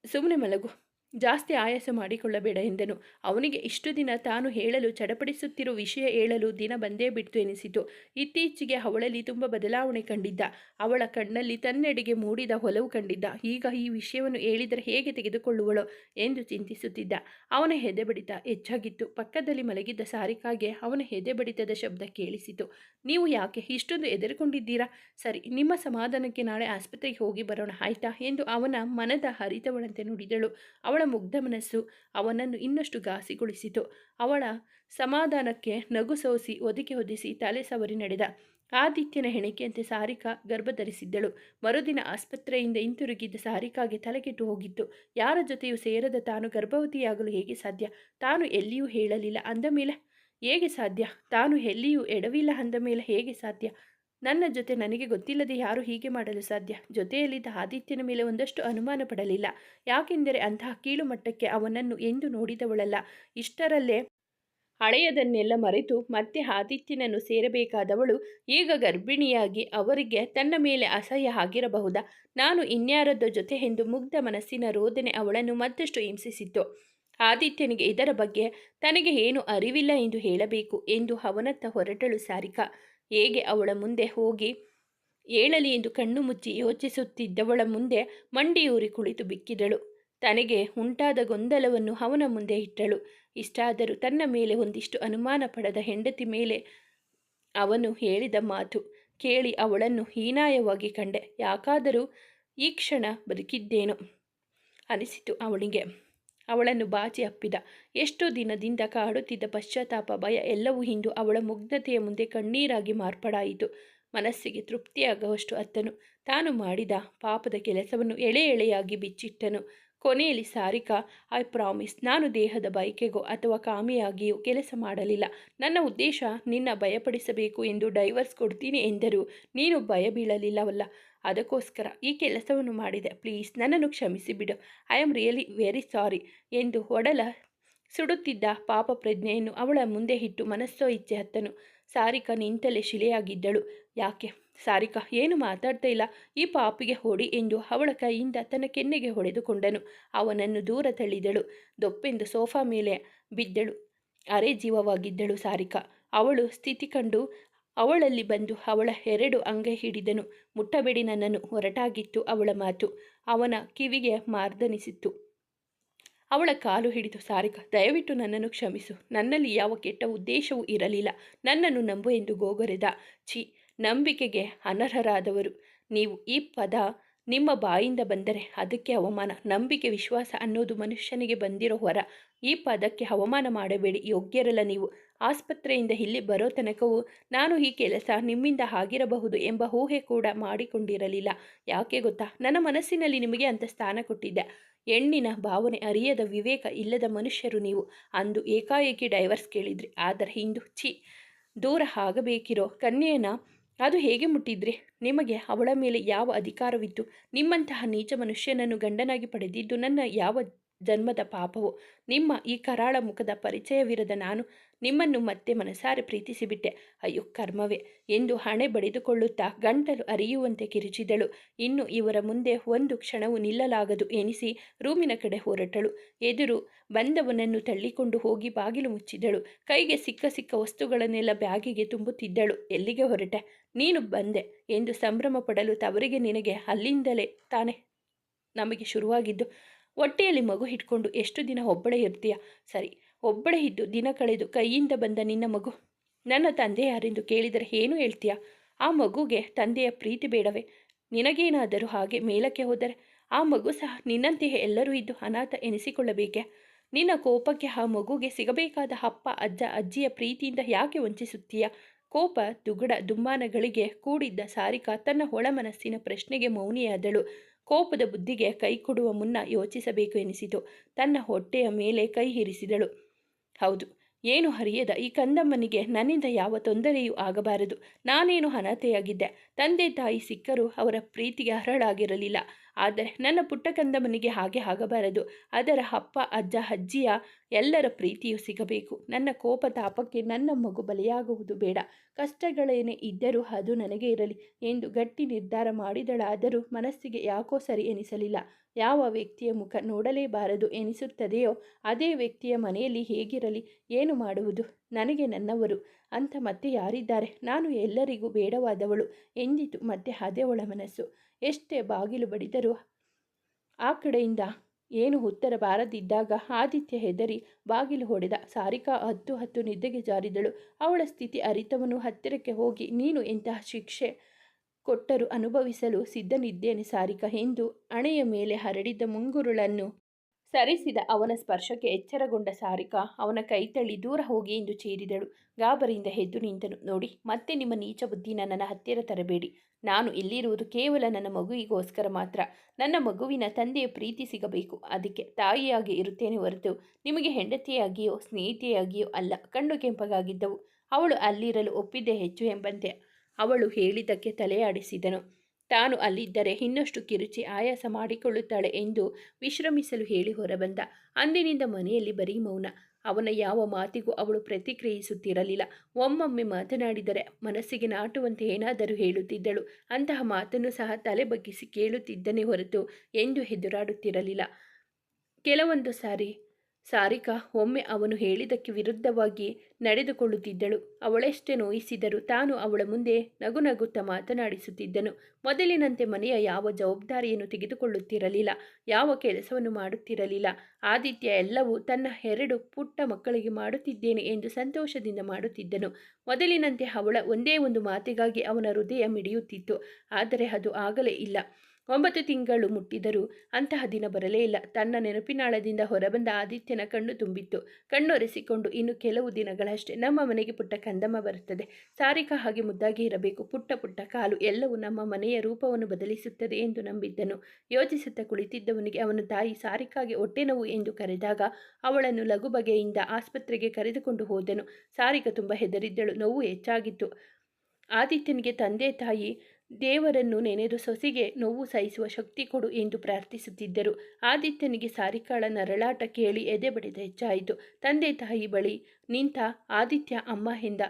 ಸುಮ್ಮನೆ ಮಲಗು. ಜಾಸ್ತಿ ಆಯಾಸ ಮಾಡಿಕೊಳ್ಳಬೇಡ ಎಂದನು. ಅವನಿಗೆ ಇಷ್ಟು ದಿನ ತಾನು ಹೇಳಲು ಚಡಪಡಿಸುತ್ತಿರುವ ವಿಷಯ ಹೇಳಲು ದಿನ ಬಂದೇ ಬಿಡ್ತು ಎನಿಸಿತು. ಇತ್ತೀಚೆಗೆ ಅವಳಲ್ಲಿ ತುಂಬ ಬದಲಾವಣೆ ಕಂಡಿದ್ದ. ಅವಳ ಕಣ್ಣಲ್ಲಿ ತನ್ನೆಡೆಗೆ ಮೂಡಿದ ಹೊಲವು ಕಂಡಿದ್ದ. ಈಗ ಈ ವಿಷಯವನ್ನು ಹೇಳಿದರೆ ಹೇಗೆ ತೆಗೆದುಕೊಳ್ಳುವಳು ಎಂದು ಚಿಂತಿಸುತ್ತಿದ್ದ. ಅವನ ಹೆದೆ ಬಡಿತ ಹೆಚ್ಚಾಗಿತ್ತು. ಪಕ್ಕದಲ್ಲಿ ಮಲಗಿದ್ದ ಸಾರಿಕಾಗೆ ಅವನ ಹೆದೆ ಬಡಿತದ ಶಬ್ದ ಕೇಳಿಸಿತು. ನೀವು ಯಾಕೆ ಇಷ್ಟೊಂದು ಎದುರುಕೊಂಡಿದ್ದೀರಾ ಸರಿ, ನಿಮ್ಮ ಸಮಾಧಾನಕ್ಕೆ ನಾಳೆ ಆಸ್ಪತ್ರೆಗೆ ಹೋಗಿ ಬರೋಣ, ಆಯ್ತಾ? ಎಂದು ಅವನ ಮನದ ಹರಿತವಳಂತೆ ನುಡಿದಳು. ಅವಳ ಮುಗ್ಧ ಮನಸ್ಸು ಅವನನ್ನು ಇನ್ನಷ್ಟು ಘಾಸಿಗೊಳಿಸಿತು. ಅವಳ ಸಮಾಧಾನಕ್ಕೆ ನಗು ಸೋಸಿ ಒದಕೆ ಹೊದಿಸಿ ತಲೆ ಸವರಿ ನಡೆದ. ಆದಿತ್ಯನ ಹೆಣಿಕೆಯಂತೆ ಸಾರಿಕಾ ಗರ್ಭಧರಿಸಿದ್ದಳು. ಮರುದಿನ ಆಸ್ಪತ್ರೆಯಿಂದ ಹಿಂತಿರುಗಿದ್ದ ಸಾರಿಕಾಗೆ ತಲೆಕೆಟ್ಟು ಹೋಗಿತ್ತು. ಯಾರ ಜೊತೆಯೂ ಸೇರದ ತಾನು ಗರ್ಭವತಿಯಾಗಲು ಹೇಗೆ ಸಾಧ್ಯ? ತಾನು ಎಲ್ಲಿಯೂ ಹೇಳಲಿಲ್ಲ. ಅಂದ ಮೇಲೆ, ಹೇಗೆ ಸಾಧ್ಯ? ತಾನು ಎಲ್ಲಿಯೂ ಎಡವಿಲ್ಲ. ಅಂದ ಮೇಲೆ, ಹೇಗೆ ಸಾಧ್ಯ? ನನ್ನ ಜೊತೆ ನನಗೆ ಗೊತ್ತಿಲ್ಲದೆ ಯಾರು ಹೀಗೆ ಮಾಡಲು ಸಾಧ್ಯ? ಜೊತೆಯಲ್ಲಿದ್ದ ಆದಿತ್ಯನ ಮೇಲೆ ಒಂದಷ್ಟು ಅನುಮಾನ ಪಡಲಿಲ್ಲ. ಯಾಕೆಂದರೆ ಅಂತಹ ಕೀಳು ಮಟ್ಟಕ್ಕೆ ಅವನನ್ನು ಎಂದು ನೋಡಿದವಳಲ್ಲ. ಇಷ್ಟರಲ್ಲೇ ಹಳೆಯದನ್ನೆಲ್ಲ ಮರೆತು ಮತ್ತೆ ಆದಿತ್ಯನನ್ನು ಸೇರಬೇಕಾದವಳು ಈಗ ಗರ್ಭಿಣಿಯಾಗಿ ಅವರಿಗೆ ತನ್ನ ಮೇಲೆ ಅಸಹ್ಯ ಆಗಿರಬಹುದಾ? ನಾನು ಇನ್ಯಾರದ್ದೋ ಜೊತೆ ಎಂದು ಮುಗ್ಧ ಮನಸ್ಸಿನ ರೋದನೆ ಅವಳನ್ನು ಮತ್ತಷ್ಟು ಹಿಂಸಿಸಿತ್ತು. ಆದಿತ್ಯನಿಗೆ ಇದರ ಬಗ್ಗೆ ತನಗೆ ಏನು ಅರಿವಿಲ್ಲ ಎಂದು ಹೇಳಬೇಕು ಎಂದು ಅವನತ್ತ ಹೊರಟಳು ಸಾರಿಕಾ. ಹೇಗೆ ಅವಳ ಮುಂದೆ ಹೋಗಿ? ಏಳಲಿ ಎಂದು ಕಣ್ಣು ಮುಚ್ಚಿ ಯೋಚಿಸುತ್ತಿದ್ದವಳ ಮುಂದೆ ಮಂಡಿಯೂರಿ ಕುಳಿತು ಬಿಕ್ಕಿದಳು. ತನಗೆ ಉಂಟಾದ ಗೊಂದಲವನ್ನು ಅವನ ಮುಂದೆ ಇಟ್ಟಳು. ಇಷ್ಟಾದರೂ ತನ್ನ ಮೇಲೆ ಒಂದಿಷ್ಟು ಅನುಮಾನ ಪಡೆದ ಹೆಂಡತಿ ಮೇಲೆ ಅವನು ಹೇಳಿದ ಮಾತು ಕೇಳಿ ಅವಳನ್ನು ಹೀನಾಯವಾಗಿ ಕಂಡೆ. ಯಾಕಾದರೂ ಈ ಕ್ಷಣ ಬದುಕಿದ್ದೇನೋ ಅನಿಸಿತು ಅವಳಿಗೆ. ಅವಳನ್ನು ಬಾಚಿ ಅಪ್ಪಿದ. ಎಷ್ಟೋ ದಿನದಿಂದ ಕಾಡುತ್ತಿದ್ದ ಪಶ್ಚಾತ್ತಾಪ ಭಯ ಎಲ್ಲವೂ ಹಿಂದು ಅವಳ ಮುಗ್ಧತೆಯ ಮುಂದೆ ಕಣ್ಣೀರಾಗಿ ಮಾರ್ಪಡಾಯಿತು. ಮನಸ್ಸಿಗೆ ತೃಪ್ತಿಯಾಗುವಷ್ಟು ಅತ್ತನು. ತಾನು ಮಾಡಿದ ಪಾಪದ ಕೆಲಸವನ್ನು ಎಳೆ ಎಳೆಯಾಗಿ ಬಿಚ್ಚಿಟ್ಟನು. ಕೊನೆಯಲ್ಲಿ ಸಾರಿಕಾ, ಐ ಪ್ರಾಮಿಸ್, ನಾನು ದೇಹದ ಬಯಕೆಗೋ ಅಥವಾ ಕಾಮಿಯಾಗಿಯೋ ಕೆಲಸ ಮಾಡಲಿಲ್ಲ. ನನ್ನ ಉದ್ದೇಶ, ನಿನ್ನ ಭಯಪಡಿಸಬೇಕು ಎಂದು ಡೈವರ್ಸ್ ಕೊಡ್ತೀನಿ ಎಂದರು. ನೀನು ಭಯ ಬೀಳಲಿಲ್ಲವಲ್ಲ ಅದಕ್ಕೋಸ್ಕರ ಈ ಕೆಲಸವನ್ನು ಮಾಡಿದೆ. ಪ್ಲೀಸ್, ನನ್ನನ್ನು ಕ್ಷಮಿಸಿ ಬಿಡು. I am really very sorry ಎಂದು ಒಡಲ ಸುಡುತ್ತಿದ್ದ ಪಾಪ ಪ್ರಜ್ಞೆಯನ್ನು ಅವಳ ಮುಂದೆ ಇಟ್ಟು ಮನಸ್ಸೋ ಇಚ್ಛೆ ಹತ್ತನು. ಸಾರಿಕಾ ನಿಂತಲೇ ಶಿಲೆಯಾಗಿದ್ದಳು. ಯಾಕೆ? ಸಾರಿಕಾ, ಏನು ಮಾತಾಡ್ತಾ ಇಲ್ಲ. ಈ ಪಾಪಿಗೆ ಹೊಡಿ ಎಂದು ಅವಳ ಕೈಯಿಂದ ತನ್ನ ಕೆನ್ನೆಗೆ ಹೊಡೆದುಕೊಂಡನು. ಅವನನ್ನು ದೂರ ತಳ್ಳಿದಳು. ದೊಪ್ಪೆಂದು ಸೋಫಾ ಮೇಲೆ ಬಿದ್ದಳು. ಅರೆ ಜೀವವಾಗಿದ್ದಳು ಸಾರಿಕಾ. ಅವಳು ಸ್ಥಿತಿ ಕಂಡು ಅವಳಲ್ಲಿ ಬಂದು ಅವಳ ಎರಡು ಅಂಗ ಹಿಡಿದನು. ಮುಟ್ಟಬೇಡಿ ನನ್ನನ್ನು. ಹೊರಟಾಗಿತ್ತು ಅವಳ ಮಾತು. ಅವನ ಕಿವಿಗೆ ಮಾರ್ದನಿಸಿತ್ತು. ಅವಳ ಕಾಲು ಹಿಡಿದು, ಸಾರಿಕಾ, ದಯವಿಟ್ಟು ನನ್ನನ್ನು ಕ್ಷಮಿಸು. ನನ್ನಲ್ಲಿ ಯಾವ ಕೆಟ್ಟ ಉದ್ದೇಶವೂ ಇರಲಿಲ್ಲ. ನನ್ನನ್ನು ನಂಬು ಎಂದು ಗೋಗರೆದ. ಛಿ ನಂಬಿಕೆಗೆ ಅನರ್ಹರಾದವರು. ನೀವು ಈ ಪದ ನಿಮ್ಮ ಬಾಯಿಂದ ಬಂದರೆ ಅದಕ್ಕೆ ಅವಮಾನ, ನಂಬಿಕೆ, ವಿಶ್ವಾಸ ಅನ್ನೋದು ಮನುಷ್ಯನಿಗೆ ಬಂದಿರೋ ಹೊರ. ಈ ಪದಕ್ಕೆ ಅವಮಾನ ಮಾಡಬೇಡಿ, ಯೋಗ್ಯರಲ್ಲ ನೀವು. ಆಸ್ಪತ್ರೆಯಿಂದ ಇಲ್ಲಿ ಬರೋ ತನಕವೂ ನಾನು ಈ ಕೆಲಸ ನಿಮ್ಮಿಂದ ಆಗಿರಬಹುದು ಎಂಬ ಊಹೆ ಕೂಡ ಮಾಡಿಕೊಂಡಿರಲಿಲ್ಲ. ಯಾಕೆ ಗೊತ್ತಾ? ನನ್ನ ಮನಸ್ಸಿನಲ್ಲಿ ನಿಮಗೆ ಅಂತ ಸ್ಥಾನ ಕೊಟ್ಟಿದ್ದೆ. ಹೆಣ್ಣಿನ ಭಾವನೆ ಅರಿಯದ ವಿವೇಕ ಇಲ್ಲದ ಮನುಷ್ಯರು ನೀವು. ಅಂದು ಏಕಾಏಕಿ ಡೈವರ್ಸ್ ಕೇಳಿದ್ರಿ. ಆದರೆ ಇಂದು ಛಿ, ದೂರ ಆಗಬೇಕಿರೋ ಕನ್ಯೆಯನ್ನ ಅದು ಹೇಗೆ ಮುಟ್ಟಿದ್ರಿ? ನಿಮಗೆ ಅವಳ ಮೇಲೆ ಯಾವ ಅಧಿಕಾರವಿತ್ತು? ನಿಮ್ಮಂತಹ ನೀಚ ಮನುಷ್ಯನನ್ನು ಗಂಡನಾಗಿ ಪಡೆದಿದ್ದು ನನ್ನ ಯಾವ ಜನ್ಮದ ಪಾಪವು. ನಿಮ್ಮ ಈ ಕರಾಳ ಮುಖದ ಪರಿಚಯವಿರದ ನಾನು ನಿಮ್ಮನ್ನು ಮತ್ತೆ ಮನಸಾರೆ ಪ್ರೀತಿಸಿಬಿಟ್ಟೆ. ಅಯ್ಯೋ, ಕರ್ಮವೇ! ಎಂದು ಹಣೆ ಬಡಿದುಕೊಳ್ಳುತ್ತಾ ಗಂಟಲು ಅರಿಯುವಂತೆ ಕಿರುಚಿದಳು. ಇನ್ನು ಇವರ ಮುಂದೆ ಒಂದು ಕ್ಷಣವು ನಿಲ್ಲಲಾಗದು ಎನಿಸಿ ರೂಮಿನ ಕಡೆ ಹೊರಟಳು. ಎದುರು ಬಂದವನನ್ನು ತಳ್ಳಿಕೊಂಡು ಹೋಗಿ ಬಾಗಿಲು ಮುಚ್ಚಿದಳು. ಕೈಗೆ ಸಿಕ್ಕ ಸಿಕ್ಕ ವಸ್ತುಗಳನ್ನೆಲ್ಲ ಬ್ಯಾಗಿಗೆ ತುಂಬುತ್ತಿದ್ದಳು. ಎಲ್ಲಿಗೆ ಹೊರಟೆ? ನೀನು ಬಂದೆ ಎಂದು ಸಂಭ್ರಮ ಪಡಲು ತವರಿಗೆ ನಿನಗೆ ಅಲ್ಲಿಂದಲೇ ತಾನೆ ನಮಗೆ ಶುರುವಾಗಿದ್ದು ಹೊಟ್ಟೆಯಲ್ಲಿ ಮಗು ಹಿಡ್ಕೊಂಡು, ಎಷ್ಟು ದಿನ ಒಬ್ಬಳೇ ಇರ್ತೀಯ? ಸರಿ, ಒಬ್ಬಳೇ ಇದ್ದು ದಿನ ಕಳೆದು ಕೈಯಿಂದ ಬಂದ ನಿನ್ನ ಮಗು. ನನ್ನ ತಂದೆ ಯಾರೆಂದು ಕೇಳಿದರೆ ಏನು ಹೇಳ್ತೀಯ? ಆ ಮಗುಗೆ ತಂದೆಯ ಪ್ರೀತಿ ಬೇಡವೇ? ನಿನಗೇನಾದರೂ ಹಾಗೆ ಮೇಲಕ್ಕೆ ಹೋದರೆ ಆ ಮಗು ಸಹ ನಿನ್ನಂತೆಯೇ ಎಲ್ಲರೂ ಇದ್ದು ಅನಾಥ ಎನಿಸಿಕೊಳ್ಳಬೇಕೆ? ನಿನ್ನ ಕೋಪಕ್ಕೆ ಆ ಮಗುಗೆ ಸಿಗಬೇಕಾದ ಅಪ್ಪ, ಅಜ್ಜ, ಅಜ್ಜಿಯ ಪ್ರೀತಿಯಿಂದ ಯಾಕೆ ವಂಚಿಸುತ್ತೀಯ? ಕೋಪ, ದುಗುಡ, ದುಮ್ಮಾನಗಳಿಗೆ ಕೂಡಿದ್ದ ಸಾರಿಕಾ ತನ್ನ ಒಳಮನಸ್ಸಿನ ಪ್ರಶ್ನೆಗೆ ಮೌನಿಯಾದಳು. ಕೋಪದ ಬುದ್ಧಿಗೆ ಕೈ ಕೊಡುವ ಮುನ್ನ ಯೋಚಿಸಬೇಕು ಎನಿಸಿತು. ತನ್ನ ಹೊಟ್ಟೆಯ ಮೇಲೆ ಕೈ ಇರಿಸಿದಳು. ಹೌದು, ಏನು ಹರಿಯದ ಈ ಕಂದಮ್ಮನಿಗೆ ನನ್ನಿಂದ ಯಾವ ತೊಂದರೆಯೂ ಆಗಬಾರದು. ನಾನೇನು ಅನಾಥೆಯಾಗಿದ್ದೆ ತಂದೆ ತಾಯಿ ಸಿಕ್ಕರೂ ಅವರ ಪ್ರೀತಿಗೆ ಅರ್ಹಳಾಗಿರಲಿಲ್ಲ. ಆದರೆ ನನ್ನ ಪುಟ್ಟ ಕಂದಮ್ಮನಿಗೆ ಹಾಗೆ ಆಗಬಾರದು. ಅದರ ಅಪ್ಪ, ಅಜ್ಜ, ಅಜ್ಜಿಯ ಎಲ್ಲರ ಪ್ರೀತಿಯೂ ಸಿಗಬೇಕು. ನನ್ನ ಕೋಪ ತಾಪಕ್ಕೆ ನನ್ನ ಮಗು ಬಲಿಯಾಗುವುದು ಬೇಡ. ಕಷ್ಟಗಳೇನೇ ಇದ್ದರೂ ಅದು ನನಗೆ ಇರಲಿ ಎಂದು ಗಟ್ಟಿ ನಿರ್ಧಾರ ಮಾಡಿದಳಾದರೂ ಮನಸ್ಸಿಗೆ ಯಾಕೋ ಸರಿ ಎನಿಸಲಿಲ್ಲ. ಯಾವ ವ್ಯಕ್ತಿಯ ಮುಖ ನೋಡಲೇಬಾರದು ಎನಿಸುತ್ತದೆಯೋ ಅದೇ ವ್ಯಕ್ತಿಯ ಮನೆಯಲ್ಲಿ ಹೇಗಿರಲಿ, ಏನು ಮಾಡುವುದು? ನನಗೆ ನನ್ನವರು ಅಂತ ಮತ್ತೆ ಯಾರಿದ್ದಾರೆ? ನಾನು ಎಲ್ಲರಿಗೂ ಬೇಡವಾದವಳು ಎಂದಿತು ಮತ್ತೆ ಅದೇ ಒಳ ಮನಸ್ಸು. ಎಷ್ಟೇ ಬಾಗಿಲು ಬಡಿದರೂ ಆ ಕಡೆಯಿಂದ ಏನು ಉತ್ತರ ಬಾರದಿದ್ದಾಗ ಆದಿತ್ಯ ಹೆದರಿ ಬಾಗಿಲು ಹೊಡೆದ. ಸಾರಿಕಾ ಹತ್ತು ಹತ್ತು ನಿದ್ದೆಗೆ ಜಾರಿದಳು. ಅವಳ ಸ್ಥಿತಿ ಅರಿತವನು. ಹತ್ತಿರಕ್ಕೆ ಹೋಗಿ ನೀನು ಎಂತಹ ಶಿಕ್ಷೆ ಕೊಟ್ಟರು ಅನುಭವಿಸಲು ಸಿದ್ಧನಿದ್ದೇನೆ ಸಾರಿಕಾ ಎಂದು ಅಣೆಯ ಮೇಲೆ ಹರಡಿದ್ದ ಮುಂಗುರುಳನ್ನು ಸರಿಸಿದ ಅವನ ಸ್ಪರ್ಶಕ್ಕೆ ಎಚ್ಚರಗೊಂಡ ಸಾರಿಕಾ ಅವನ ಕೈತಳ್ಳಿ ದೂರ ಹೋಗಿ ಎಂದು ಚೀರಿದಳು ಗಾಬರಿಯಿಂದ ಹೆದ್ದು ನಿಂತನು. ನೋಡಿ, ಮತ್ತೆ ನಿಮ್ಮ ನೀಚ ಬುದ್ಧಿ ನನ್ನ ಹತ್ತಿರ ತರಬೇಡಿ. ನಾನು ಇಲ್ಲಿರುವುದು ಕೇವಲ ನನ್ನ ಮಗುವಿಗೋಸ್ಕರ ಮಾತ್ರ. ನನ್ನ ಮಗುವಿನ ತಂದೆಯ ಪ್ರೀತಿ ಸಿಗಬೇಕು. ಅದಕ್ಕೆ ತಾಯಿಯಾಗಿ ಇರುತ್ತೇನೆ ಹೊರತು ನಿಮಗೆ ಹೆಂಡತಿಯಾಗಿಯೋ, ಸ್ನೇಹಿತೆಯಾಗಿಯೋ ಅಲ್ಲ, ಕಣ್ಣು ಕೆಂಪಗಾಗಿದ್ದವು. ಅವಳು ಅಲ್ಲಿರಲು ಒಪ್ಪಿದ್ದೆ ಹೆಚ್ಚು ಎಂಬಂತೆ ಅವಳು ಹೇಳಿದ್ದಕ್ಕೆ ತಲೆಯಾಡಿಸಿದನು. ತಾನು ಅಲ್ಲಿದ್ದರೆ ಇನ್ನಷ್ಟು ಕಿರುಚಿ ಆಯಾಸ ಮಾಡಿಕೊಳ್ಳುತ್ತಾಳೆ ಎಂದು ವಿಶ್ರಮಿಸಲು ಹೇಳಿ ಹೊರಬಂದ. ಅಂದಿನಿಂದ ಮನೆಯಲ್ಲಿ ಬರೀ ಮೌನ. ಅವನ ಯಾವ ಮಾತಿಗೂ ಅವಳು ಪ್ರತಿಕ್ರಿಯಿಸುತ್ತಿರಲಿಲ್ಲ. ಒಮ್ಮೊಮ್ಮೆ ಮಾತನಾಡಿದರೆ ಮನಸ್ಸಿಗೆ ನಾಟುವಂತೆ ಏನಾದರೂ ಹೇಳುತ್ತಿದ್ದಳು. ಅಂತಹ ಮಾತನ್ನು ಸಹ ತಲೆ ಬಗ್ಗಿಸಿ ಕೇಳುತ್ತಿದ್ದನೇ ಹೊರತು ಎಂದು ಹೆದುರಾಡುತ್ತಿರಲಿಲ್ಲ. ಕೆಲವೊಂದು ಸಾರಿ ಸಾರಿಕಾ ಒಮ್ಮೆ ಅವನು ಹೇಳಿದಕ್ಕೆ ವಿರುದ್ಧವಾಗಿ ನಡೆದುಕೊಳ್ಳುತ್ತಿದ್ದಳು. ಅವಳೆಷ್ಟೇ ನೋಯಿಸಿದರೂ ತಾನು ಅವಳ ಮುಂದೆ ನಗು ನಗುತ್ತಾ ಮಾತನಾಡಿಸುತ್ತಿದ್ದನು. ಮೊದಲಿನಂತೆ ಮನೆಯ ಯಾವ ಜವಾಬ್ದಾರಿಯನ್ನು ತೆಗೆದುಕೊಳ್ಳುತ್ತಿರಲಿಲ್ಲ, ಯಾವ ಕೆಲಸವನ್ನು ಮಾಡುತ್ತಿರಲಿಲ್ಲ. ಆದಿತ್ಯ ಎಲ್ಲವೂ ತನ್ನ ಎರಡು ಪುಟ್ಟ ಮಕ್ಕಳಿಗೆ ಮಾಡುತ್ತಿದ್ದೇನೆ ಎಂದು ಸಂತೋಷದಿಂದ ಮಾಡುತ್ತಿದ್ದನು. ಮೊದಲಿನಂತೆ ಅವಳ ಒಂದೇ ಒಂದು ಮಾತಿಗಾಗಿ ಅವನ ಹೃದಯ ಮಿಡಿಯುತ್ತಿತ್ತು, ಆದರೆ ಅದು ಆಗಲೇ ಇಲ್ಲ. ಒಂಬತ್ತು ತಿಂಗಳು ಮುಟ್ಟಿದರೂ ಅಂತಹ ದಿನ ಬರಲೇ ಇಲ್ಲ. ತನ್ನ ನೆನಪಿನಾಳದಿಂದ ಹೊರಬಂದ ಆದಿತ್ಯನ ಕಣ್ಣು ತುಂಬಿತ್ತು. ಕಣ್ಣೊರೆಸಿಕೊಂಡು ಇನ್ನು ಕೆಲವು ದಿನಗಳಷ್ಟೇ ನಮ್ಮ ಮನೆಗೆ ಪುಟ್ಟ ಕಂದಮ್ಮ ಬರುತ್ತದೆ. ಸಾರಿಕಾ ಹಾಗೆ ಮುದ್ದಾಗಿ ಇರಬೇಕು. ಪುಟ್ಟ ಪುಟ್ಟ ಕಾಲು ಎಲ್ಲವೂ ನಮ್ಮ ಮನೆಯ ರೂಪವನ್ನು ಬದಲಿಸುತ್ತದೆ ಎಂದು ನಂಬಿದ್ದನು. ಯೋಚಿಸುತ್ತಾ ಕುಳಿತಿದ್ದವನಿಗೆ ಅವನ, ತಾಯಿ, ಸಾರಿಕಾಗೆ ಹೊಟ್ಟೆ ನೋವು ಎಂದು ಕರೆದಾಗ ಅವಳನ್ನು ಲಘು ಬಗೆಯಿಂದ ಆಸ್ಪತ್ರೆಗೆ ಕರೆದುಕೊಂಡು ಹೋದನು. ಸಾರಿಕಾ ತುಂಬ ಹೆದರಿದ್ದಳು. ನೋವು ಹೆಚ್ಚಾಗಿತ್ತು. ಆದಿತ್ಯನಿಗೆ, ತಂದೆ, ತಾಯಿ ದೇವರನ್ನು ನೆನೆದು ಸೊಸಿಗೆ ನೋವು ಸಹಿಸುವ ಶಕ್ತಿ ಕೊಡು ಎಂದು ಪ್ರಾರ್ಥಿಸುತ್ತಿದ್ದರು. ಆದಿತ್ಯನಿಗೆ ಸಾರಿಕಾಳ ನರಳಾಟ ಕೇಳಿ ಎದೆ ಬಡಿದ ಹೆಚ್ಚಾಯಿತು. ತಂದೆ ತಾಯಿ ಬಳಿ, ನಿಂತ ಆದಿತ್ಯ ಅಮ್ಮ ಎಂದ.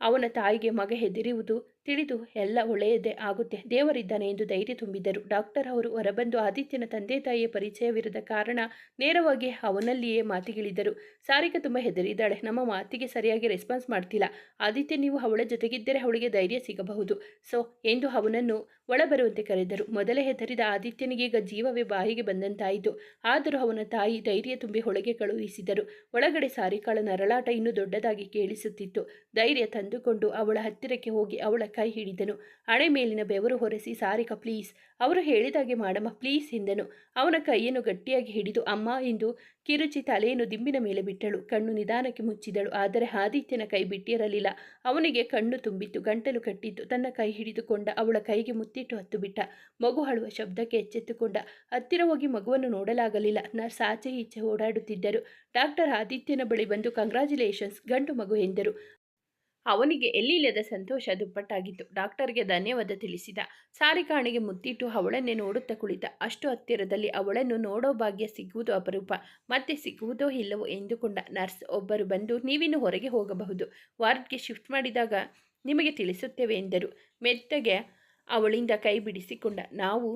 ಅವನ ತಾಯಿಗೆ ಮಗ ಹೆದರಿರುವುದು ತಿಳಿದು ಎಲ್ಲ ಒಳ್ಳೆಯದೇ ಆಗುತ್ತೆ. ದೇವರಿದ್ದಾನೆ ಎಂದು ಧೈರ್ಯ ತುಂಬಿದರು ಡಾಕ್ಟರ್ ಅವರು ಹೊರಬಂದು ಆದಿತ್ಯನ ತಂದೆ ತಾಯಿಯ ಪರಿಚಯವಿರದ ಕಾರಣ ನೇರವಾಗಿ ಅವನಲ್ಲಿಯೇ ಮಾತಿಗಿಳಿದರು. ಸಾರಿಕಾ ತುಂಬ ಹೆದರಿದ್ದಾಳೆ. ನಮ್ಮ ಮಾತಿಗೆ ಸರಿಯಾಗಿ ರೆಸ್ಪಾನ್ಸ್ ಮಾಡ್ತಿಲ್ಲ. ಆದಿತ್ಯ, ನೀವು ಅವಳ ಜೊತೆಗಿದ್ದರೆ ಅವಳಿಗೆ ಧೈರ್ಯ ಸಿಗಬಹುದು. ಸೊ, ಎಂದು ಅವನನ್ನು ಒಳಬರುವಂತೆ ಕರೆದರು. ಮೊದಲೇ ಹೆದರಿದ ಆದಿತ್ಯನಿಗೀಗ ಜೀವವೇ ಬಾಯಿಗೆ ಬಂದಂತಾಯಿತು. ಆದರೂ ಅವನ ತಾಯಿ ಧೈರ್ಯ ತುಂಬಿ ಒಳಗೆ ಕಳುಹಿಸಿದರು. ಒಳಗಡೆ ಸಾರಿಕಾಳ ನರಳಾಟ ಇನ್ನೂ ದೊಡ್ಡದಾಗಿ ಕೇಳಿಸುತ್ತಿತ್ತು. ಧೈರ್ಯ ತಂದುಕೊಂಡು ಅವಳ ಹತ್ತಿರಕ್ಕೆ ಹೋಗಿ ಅವಳ ಕೈ ಹಿಡಿದನು. ಹಣೆ ಮೇಲಿನ ಬೆವರು ಹೊರೆಸಿ, ಸಾರಿಕ, ಪ್ಲೀಸ್. ಅವರು ಹೇಳಿದಾಗೆ ಮಾಡಮ್ಮ, ಪ್ಲೀಸ್, ಎಂದನು. ಅವನ ಕೈಯನ್ನು ಗಟ್ಟಿಯಾಗಿ ಹಿಡಿದು, ಅಮ್ಮ, ಎಂದು ಕಿರುಚಿ ತಲೆಯನ್ನು ದಿಂಬಿನ ಮೇಲೆ ಬಿಟ್ಟಳು. ಕಣ್ಣು ನಿಧಾನಕ್ಕೆ ಮುಚ್ಚಿದಳು, ಆದರೆ ಆದಿತ್ಯನ ಕೈ ಬಿಟ್ಟಿರಲಿಲ್ಲ. ಅವನಿಗೆ ಕಣ್ಣು ತುಂಬಿತ್ತು, ಗಂಟಲು ಕಟ್ಟಿತ್ತು. ತನ್ನ ಕೈ ಹಿಡಿದುಕೊಂಡ, ಅವಳ ಕೈಗೆ ಮುತ್ತಿಟ್ಟು ಹತ್ತು ಬಿಟ್ಟ ಮಗು ಅಳುವ ಶಬ್ದಕ್ಕೆ ಎಚ್ಚೆತ್ತುಕೊಂಡ, ಹತ್ತಿರ ಹೋಗಿ ಮಗುವನ್ನು ನೋಡಲಾಗಲಿಲ್ಲ. ನರ್ಸ್ ಆಚೆ ಈಚೆ ಓಡಾಡುತ್ತಿದ್ದರು. ಡಾಕ್ಟರ್ ಆದಿತ್ಯನ ಬಳಿ ಬಂದು ಕಂಗ್ರಾಚುಲೇಷನ್ಸ್ ಗಂಡು ಮಗು ಎಂದರು. ಅವನಿಗೆ ಎಲ್ಲಿಲ್ಲದ ಸಂತೋಷ ದುಪ್ಪಟ್ಟಾಗಿತ್ತು. ಡಾಕ್ಟರ್ಗೆ ಧನ್ಯವಾದ ತಿಳಿಸಿದ. ಸಾರಿಕಾಣಿಗೆ ಮುತ್ತಿಟ್ಟು ಅವಳನ್ನೇ ನೋಡುತ್ತಾ ಕುಳಿತ. ಅಷ್ಟು ಹತ್ತಿರದಲ್ಲಿ ಅವಳನ್ನು ನೋಡೋ ಭಾಗ್ಯ ಸಿಗುವುದು ಅಪರೂಪ. ಮತ್ತೆ ಸಿಗುವುದೋ ಇಲ್ಲವೋ ಎಂದುಕೊಂಡ ನರ್ಸ್ ಒಬ್ಬರು ಬಂದು ನೀವಿನ್ನು ಹೊರಗೆ ಹೋಗಬಹುದು. ವಾರ್ಡ್ಗೆ ಶಿಫ್ಟ್ ಮಾಡಿದಾಗ ನಿಮಗೆ ತಿಳಿಸುತ್ತೇವೆ ಎಂದರು. ಮೆತ್ತಗೆ ಅವಳಿಂದ ಕೈ ಬಿಡಿಸಿಕೊಂಡ. ನಾವು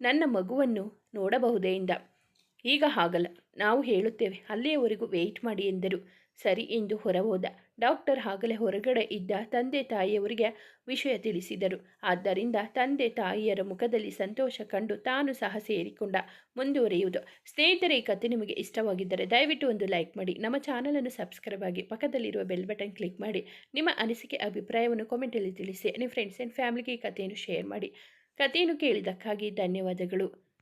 ನನ್ನ ಮಗುವನ್ನು ನೋಡಬಹುದೇ ಎಂದ. ಈಗ ಹಾಗಲ್ಲ. ನಾವು ಹೇಳುತ್ತೇವೆ. ಅಲ್ಲಿಯವರೆಗೂ ವೆಯ್ಟ್ ಮಾಡಿ ಎಂದರು. ಸರಿ ಎಂದು ಹೊರಹೋದ. ಡಾಕ್ಟರ್ ಆಗಲೇ ಹೊರಗಡೆ ಇದ್ದ ತಂದೆ ತಾಯಿಯವರಿಗೆ ವಿಷಯ ತಿಳಿಸಿದರು. ಆದ್ದರಿಂದ ತಂದೆ ತಾಯಿಯರ ಮುಖದಲ್ಲಿ ಸಂತೋಷ ಕಂಡು ತಾನು ಸಹ ಸೇರಿಕೊಂಡ ಮುಂದುವರಿಯುವುದು. ಸ್ನೇಹಿತರೆ, ಈ ಕಥೆ ನಿಮಗೆ ಇಷ್ಟವಾಗಿದ್ದರೆ ದಯವಿಟ್ಟು ಒಂದು ಲೈಕ್ ಮಾಡಿ, ನಮ್ಮ ಚಾನಲನ್ನು ಸಬ್ಸ್ಕ್ರೈಬ್ ಆಗಿ ಪಕ್ಕದಲ್ಲಿರುವ ಬೆಲ್ ಬಟನ್ ಕ್ಲಿಕ್ ಮಾಡಿ, ನಿಮ್ಮ ಅನಿಸಿಕೆ, ಅಭಿಪ್ರಾಯವನ್ನು ಕಾಮೆಂಟಲ್ಲಿ ತಿಳಿಸಿ, ನಿಮ್ಮ ಫ್ರೆಂಡ್ಸ್ ಆ್ಯಂಡ್ ಫ್ಯಾಮಿಲಿಗೆ ಈ ಕಥೆಯನ್ನು ಶೇರ್ ಮಾಡಿ. ಕಥೆಯನ್ನು ಕೇಳಿದ್ದಕ್ಕಾಗಿ ಧನ್ಯವಾದಗಳು.